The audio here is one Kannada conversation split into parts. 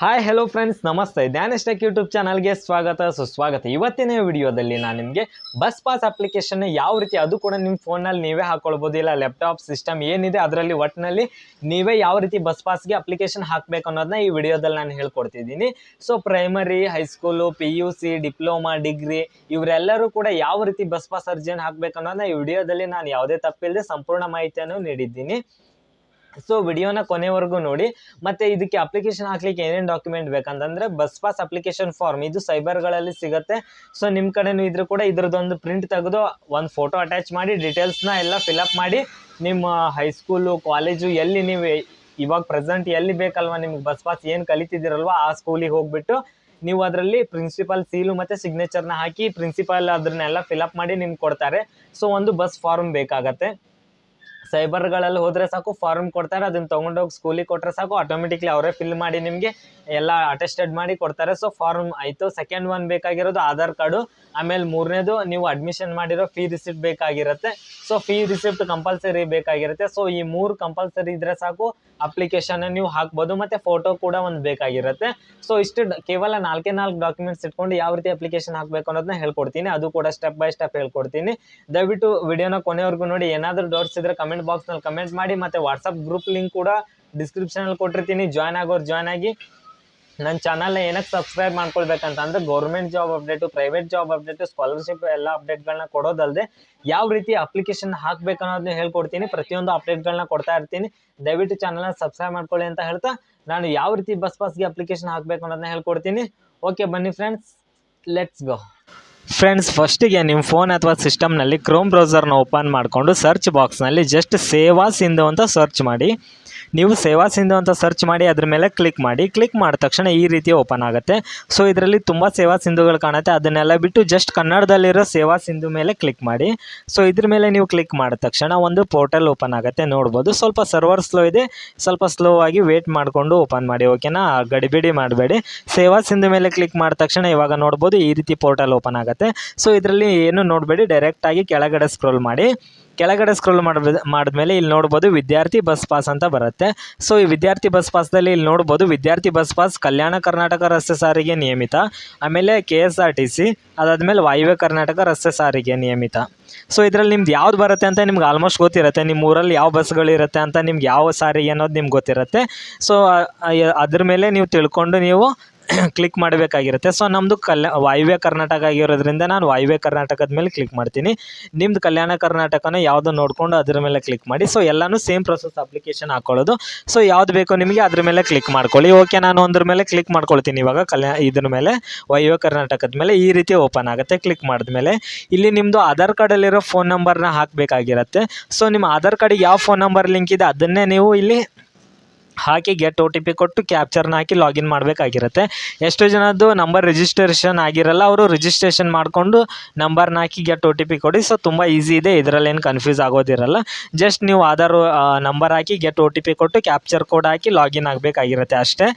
ಹಾಯ್ ಹಲೋ ಫ್ರೆಂಡ್ಸ್ ನಮಸ್ತೆ. ಧ್ಯಾನಸ್ಟೆಕ್ ಯೂಟ್ಯೂಬ್ ಚಾನಲ್ಗೆ ಸ್ವಾಗತ. ಸುಸ್ವಾಗತ. ಇವತ್ತಿನ ವಿಡಿಯೋದಲ್ಲಿ ನಾನು ನಿಮಗೆ ಬಸ್ ಪಾಸ್ ಅಪ್ಲಿಕೇಶನ್ ಯಾವ ರೀತಿ ಅದು ಕೂಡ ನಿಮ್ಮ ಫೋನಲ್ಲಿ ನೀವೇ ಹಾಕೊಳ್ಬೋದು. ಇಲ್ಲ ಲ್ಯಾಪ್ಟಾಪ್ ಸಿಸ್ಟಮ್ ಏನಿದೆ ಅದರಲ್ಲಿ ಒಟ್ಟಿನಲ್ಲಿ ನೀವೇ ಯಾವ ರೀತಿ ಬಸ್ ಪಾಸ್ಗೆ ಅಪ್ಲಿಕೇಶನ್ ಹಾಕಬೇಕು ಅನ್ನೋದನ್ನ ಈ ವಿಡಿಯೋದಲ್ಲಿ ನಾನು ಹೇಳ್ಕೊಡ್ತಿದ್ದೀನಿ. So primary high school P U C diploma degree ಇವರೆಲ್ಲರೂ ಕೂಡ ಯಾವ ರೀತಿ ಬಸ್ ಪಾಸ್ ಅರ್ಜಿಯನ್ನು ಹಾಕಬೇಕು ಅನ್ನೋದನ್ನ ಈ ವಿಡಿಯೋದಲ್ಲಿ ನಾನು ಯಾವುದೇ ತಪ್ಪಿಲ್ಲದೆ ಸಂಪೂರ್ಣ ಮಾಹಿತಿಯನ್ನು ನೀಡಿದ್ದೀನಿ. ಸೊ ವಿಡಿಯೋನ ಕೊನೆವರೆಗೂ ನೋಡಿ. ಮತ್ತೆ ಇದಕ್ಕೆ ಅಪ್ಲಿಕೇಶನ್ ಹಾಕ್ಲಿಕ್ಕೆ ಏನೇನು ಡಾಕ್ಯುಮೆಂಟ್ ಬೇಕಂತಂದ್ರೆ ಬಸ್ ಪಾಸ್ ಅಪ್ಲಿಕೇಶನ್ ಫಾರ್ಮ್ ಇದು ಸೈಬರ್ಗಳಲ್ಲಿ ಸಿಗುತ್ತೆ. ಸೊ ನಿಮ್ಮ ಕಡೆನೂ ಇದ್ರೂ ಕೂಡ ಇದ್ರದ್ದೊಂದು ಪ್ರಿಂಟ್ ತೆಗೆದು ಒಂದು ಫೋಟೋ ಅಟ್ಯಾಚ್ ಮಾಡಿ ಡೀಟೇಲ್ಸ್ನ ಎಲ್ಲ ಫಿಲಪ್ ಮಾಡಿ, ನಿಮ್ಮ ಹೈಸ್ಕೂಲು ಕಾಲೇಜು ಎಲ್ಲಿ ನೀವು ಇವಾಗ ಪ್ರೆಸೆಂಟ್ ಎಲ್ಲಿ ಬೇಕಲ್ವಾ ನಿಮ್ಗೆ ಬಸ್ ಪಾಸ್ ಏನು ಕಲಿತಿದ್ದೀರಲ್ವ ಆ ಸ್ಕೂಲಿಗೆ ಹೋಗ್ಬಿಟ್ಟು, ನೀವು ಅದರಲ್ಲಿ ಪ್ರಿನ್ಸಿಪಲ್ ಸೀಲು ಮತ್ತು ಸಿಗ್ನೇಚರ್ನ ಹಾಕಿ ಪ್ರಿನ್ಸಿಪಲ್ ಅದನ್ನೆಲ್ಲ ಫಿಲಪ್ ಮಾಡಿ ನಿಮ್ಗೆ ಕೊಡ್ತಾರೆ. ಸೊ ಒಂದು ಬಸ್ ಫಾರ್ಮ್ ಬೇಕಾಗತ್ತೆ. ಸೈಬರ್ಗಳಲ್ಲಿ ಹೋದರೆ ಸಾಕು ಫಾರ್ಮ್ ಕೊಡ್ತಾರೆ, ಅದನ್ನ ತೊಗೊಂಡೋಗಿ ಸ್ಕೂಲಿಗೆ ಕೊಟ್ಟರೆ ಸಾಕು ಆಟೋಮೆಟಿಕ್ಲಿ ಅವರೇ ಫಿಲ್ ಮಾಡಿ ನಿಮಗೆ ಎಲ್ಲ ಅಟೆಸ್ಟೆಡ್ ಮಾಡಿ ಕೊಡ್ತಾರೆ. ಸೊ ಫಾರ್ಮ್ ಆಯಿತು. ಸೆಕೆಂಡ್ ಒನ್ ಬೇಕಾಗಿರೋದು ಆಧಾರ್ ಕಾರ್ಡು ಆಮೇಲೆ ಮೂರನೇದು ನೀವು ಅಡ್ಮಿಷನ್ ಮಾಡಿರೋ ಫೀ ರಿಸಿಪ್ಟ್ ಬೇಕಾಗಿರುತ್ತೆ. ಸೊ ಫೀ ರಿಸಿಪ್ಟ್ ಕಂಪಲ್ಸರಿ ಬೇಕಾಗಿರುತ್ತೆ. ಸೊ ಈ ಮೂರು ಕಂಪಲ್ಸರಿ ಇದ್ರೆ ಸಾಕು ಅಪ್ಲಿಕೇಶನ್ ನೀವು ಹಾಕ್ಬೋದು, ಮತ್ತೆ ಫೋಟೋ ಕೂಡ ಒಂದು ಬೇಕಾಗಿರುತ್ತೆ. ಸೊ ಇಷ್ಟು ಕೇವಲ ನಾಲ್ಕೇ ನಾಲ್ಕು ಡಾಕ್ಯುಮೆಂಟ್ಸ್ ಇಟ್ಕೊಂಡು ಯಾವ ರೀತಿ ಅಪ್ಲಿಕೇಶನ್ ಹಾಕಬೇಕು ಅನ್ನೋದನ್ನ ಹೇಳ್ಕೊಡ್ತೀನಿ. ಅದು ಕೂಡ ಸ್ಟೆಪ್ ಬೈ ಸ್ಟೆಪ್ ಹೇಳ್ಕೊಡ್ತೀನಿ. ದಯವಿಟ್ಟು ವಿಡಿಯೋನ ಕೊನೆವರೆಗೂ ನೋಡಿ. ಏನಾದರೂ ಡೌಟ್ಸ್ ಇದ್ರೆ ಕಮೆಂಟ್ ಬಾಕ್ಸ್ನಲ್ಲಿ ಕಮೆಂಟ್ ಮಾಡಿ, ಮತ್ತೆ ವಾಟ್ಸಪ್ ಗ್ರೂಪ್ ಲಿಂಕ್ ಕೂಡ ಡಿಸ್ಕ್ರಿಪ್ಷನಲ್ಲಿ ಕೊಟ್ಟಿರ್ತೀನಿ. ಜಾಯ್ನ್ ಆಗೋರು ಜಾಯ್ನ್ ಆಗಿ. ನನ್ನ ಚಾನಲ್ನ ಏನಕ್ಕೆ ಸಬ್ಸ್ಕ್ರೈಬ್ ಮಾಡ್ಕೊಳ್ಬೇಕಂತ ಅಂದ್ರೆ government job update private job update scholarship ಎಲ್ಲ ಅಪ್ಡೇಟ್ಗಳನ್ನ ಕೊಡೋದಲ್ಲದೆ ಯಾವ ರೀತಿ ಅಪ್ಲಿಕೇಶನ್ ಹಾಕ್ಬೇಕು ಅನ್ನೋದನ್ನ ಹೇಳ್ಕೊಡ್ತೀನಿ. ಪ್ರತಿಯೊಂದು ಅಪ್ಡೇಟ್ಗಳನ್ನ ಕೊಡ್ತಾ ಇರ್ತೀನಿ. ದಯವಿಟ್ಟು ಚಾನಲ್ನ ಸಬ್ಸ್ಕ್ರೈಬ್ ಮಾಡ್ಕೊಳ್ಳಿ ಅಂತ ಹೇಳ್ತಾ ನಾನು ಯಾವ ರೀತಿ ಬಸ್ ಪಾಸ್ಗೆ ಅಪ್ಲಿಕೇಶನ್ ಹಾಕಬೇಕು ಅನ್ನೋದನ್ನ ಹೇಳ್ಕೊಡ್ತೀನಿ. ಓಕೆ ಬನ್ನಿ ಫ್ರೆಂಡ್ಸ್ ಲೆಟ್ಸ್ ಗೋ ಫ್ರೆಂಡ್ಸ್ ಫಸ್ಟಿಗೆ ನಿಮ್ಮ ಫೋನ್ ಅಥವಾ ಸಿಸ್ಟಮ್ನಲ್ಲಿ ಕ್ರೋಮ್ ಬ್ರೌಸರ್ನ ಓಪನ್ ಮಾಡಿಕೊಂಡು ಸರ್ಚ್ ಬಾಕ್ಸ್ನಲ್ಲಿ ಜಸ್ಟ್ ಸೇವಾ ಸಿಂಧು ಅಂತ ಸರ್ಚ್ ಮಾಡಿ. ನೀವು ಸೇವಾ ಸಿಂಧು ಅಂತ ಸರ್ಚ್ ಮಾಡಿ ಅದ್ರ ಮೇಲೆ ಕ್ಲಿಕ್ ಮಾಡಿ ಕ್ಲಿಕ್ ಮಾಡಿದ ತಕ್ಷಣ ಈ ರೀತಿ ಓಪನ್ ಆಗುತ್ತೆ. ಸೊ ಇದರಲ್ಲಿ ತುಂಬ ಸೇವಾ ಸಿಂಧುಗಳು ಕಾಣುತ್ತೆ. ಅದನ್ನೆಲ್ಲ ಬಿಟ್ಟು ಜಸ್ಟ್ ಕನ್ನಡದಲ್ಲಿರೋ ಸೇವಾ ಸಿಂಧು ಮೇಲೆ ಕ್ಲಿಕ್ ಮಾಡಿ. ಸೊ ಇದ್ರ ಮೇಲೆ ನೀವು ಕ್ಲಿಕ್ ಮಾಡಿದ ತಕ್ಷಣ ಒಂದು ಪೋರ್ಟಲ್ ಓಪನ್ ಆಗುತ್ತೆ, ನೋಡ್ಬೋದು. ಸ್ವಲ್ಪ ಸರ್ವರ್ ಸ್ಲೋ ಇದೆ. ಸ್ವಲ್ಪ ಸ್ಲೋ ಆಗಿ ವೇಟ್ ಮಾಡಿಕೊಂಡು ಓಪನ್ ಮಾಡಿ ಓಕೆನಾ ಗಡಿಬಿಡಿ ಮಾಡಬೇಡಿ. ಸೇವಾ ಸಿಂಧು ಮೇಲೆ ಕ್ಲಿಕ್ ಮಾಡಿದ ತಕ್ಷಣ ಇವಾಗ ನೋಡ್ಬೋದು ಈ ರೀತಿ ಪೋರ್ಟಲ್ ಓಪನ್ ಆಗುತ್ತೆ. ಸೊ ಇದರಲ್ಲಿ ಏನು ನೋಡಬೇಡಿ ಡೈರೆಕ್ಟಾಗಿ ಕೆಳಗಡೆ ಸ್ಕ್ರೋಲ್ ಮಾಡಿ. ಕೆಳಗಡೆ ಸ್ಕ್ರೋಲ್ ಮಾಡ ಮಾಡಿದ್ಮೇಲೆ ಇಲ್ಲಿ ನೋಡ್ಬೋದು ವಿದ್ಯಾರ್ಥಿ ಬಸ್ ಪಾಸ್ ಅಂತ ಬರುತ್ತೆ. ಸೊ ಈ ವಿದ್ಯಾರ್ಥಿ ಬಸ್ ಪಾಸ್ದಲ್ಲಿ ಇಲ್ಲಿ ನೋಡ್ಬೋದು ವಿದ್ಯಾರ್ಥಿ ಬಸ್ ಪಾಸ್ ಕಲ್ಯಾಣ ಕರ್ನಾಟಕ ರಸ್ತೆ ಸಾರಿಗೆ ನಿಯಮಿತ. ಆಮೇಲೆ K S R T C, ಅದಾದಮೇಲೆ ವಾಯುವ್ಯ ಕರ್ನಾಟಕ ರಸ್ತೆ ಸಾರಿಗೆ ನಿಯಮಿತ. ಸೊ ಇದರಲ್ಲಿ ನಿಮ್ದು ಯಾವ್ದು ಬರುತ್ತೆ ಅಂತ ನಿಮ್ಗೆ ಆಲ್ಮೋಸ್ಟ್ ಗೊತ್ತಿರುತ್ತೆ. ನಿಮ್ಮ ಊರಲ್ಲಿ ಯಾವ ಬಸ್ಗಳಿರುತ್ತೆ ಅಂತ ನಿಮ್ಗೆ ಯಾವ ಸಾರಿ ಅನ್ನೋದು ನಿಮ್ಗೆ ಗೊತ್ತಿರುತ್ತೆ. ಸೊ ಅದ್ರ ಮೇಲೆ ನೀವು ತಿಳ್ಕೊಂಡು ನೀವು ಕ್ಲಿಕ್ ಮಾಡಬೇಕಾಗಿರುತ್ತೆ. ಸೊ ನಮ್ಮದು ಕಲ್ಯಾ ವಾಯುವ್ಯ ಕರ್ನಾಟಕ ಆಗಿರೋದ್ರಿಂದ ನಾನು ವಾಯುವ್ಯ ಕರ್ನಾಟಕದ ಮೇಲೆ ಕ್ಲಿಕ್ ಮಾಡ್ತೀನಿ. ನಿಮ್ದು ಕಲ್ಯಾಣ ಕರ್ನಾಟಕನ ಯಾವುದೋ ನೋಡಿಕೊಂಡು ಅದ್ರ ಮೇಲೆ ಕ್ಲಿಕ್ ಮಾಡಿ. ಸೊ ಎಲ್ಲನೂ ಸೇಮ್ ಪ್ರೊಸೆಸ್ ಅಪ್ಲಿಕೇಶನ್ ಹಾಕ್ಕೊಳ್ಳೋದು ಸೊ ಯಾವ್ದು ಬೇಕೋ ನಿಮಗೆ ಅದ್ರ ಮೇಲೆ ಕ್ಲಿಕ್ ಮಾಡ್ಕೊಳ್ಳಿ. ಓಕೆ ನಾನು ಒಂದ್ರ ಮೇಲೆ ಕ್ಲಿಕ್ ಮಾಡ್ಕೊಳ್ತೀನಿ ಇವಾಗ. ಕಲ್ಯಾ, ಇದ್ರ ಮೇಲೆ ವಾಯುವ್ಯ ಕರ್ನಾಟಕದ ಮೇಲೆ ಈ ರೀತಿ ಓಪನ್ ಆಗುತ್ತೆ. ಕ್ಲಿಕ್ ಮಾಡಿದ್ಮೇಲೆ ಇಲ್ಲಿ ನಿಮ್ಮದು ಆಧಾರ್ ಕಾರ್ಡಲ್ಲಿರೋ ಫೋನ್ ನಂಬರ್ನ ಹಾಕಬೇಕಾಗಿರತ್ತೆ. ಸೊ ನಿಮ್ಮ ಆಧಾರ್ ಕಾರ್ಡಿಗೆ ಯಾವ ಫೋನ್ ನಂಬರ್ ಲಿಂಕ್ ಇದೆ ಅದನ್ನೇ ನೀವು ಇಲ್ಲಿ ಹಾಕಿ ಗೆಟ್ ಒ ಟಿ ಪಿ ಕೊಟ್ಟು ಕ್ಯಾಪ್ಚರ್ನ ಹಾಕಿ ಲಾಗಿನ್ ಮಾಡಬೇಕಾಗಿರುತ್ತೆ. ಎಷ್ಟು ಜನದ್ದು ನಂಬರ್ ರಿಜಿಸ್ಟ್ರೇಷನ್ ಆಗಿರಲ್ಲ, ಅವರು ರಿಜಿಸ್ಟ್ರೇಷನ್ ಮಾಡಿಕೊಂಡು ನಂಬರ್ನ ಹಾಕಿ ಗೆಟ್ ಒ ಟಿ ಪಿ ಕೊಡಿ. ಸೊ ತುಂಬ ಈಸಿ ಇದೆ. ಇದರಲ್ಲಿ ಏನು ಕನ್ಫ್ಯೂಸ್ ಆಗೋದಿರಲ್ಲ. ಜಸ್ಟ್ ನೀವು ಆಧಾರ್ ನಂಬರ್ ಹಾಕಿ ಗೆಟ್ ಒ ಟಿ ಪಿ ಕೊಟ್ಟು ಕ್ಯಾಪ್ಚರ್ ಕೋಡ್ ಹಾಕಿ ಲಾಗಿನ್ ಆಗಬೇಕಾಗಿರುತ್ತೆ ಅಷ್ಟೇ.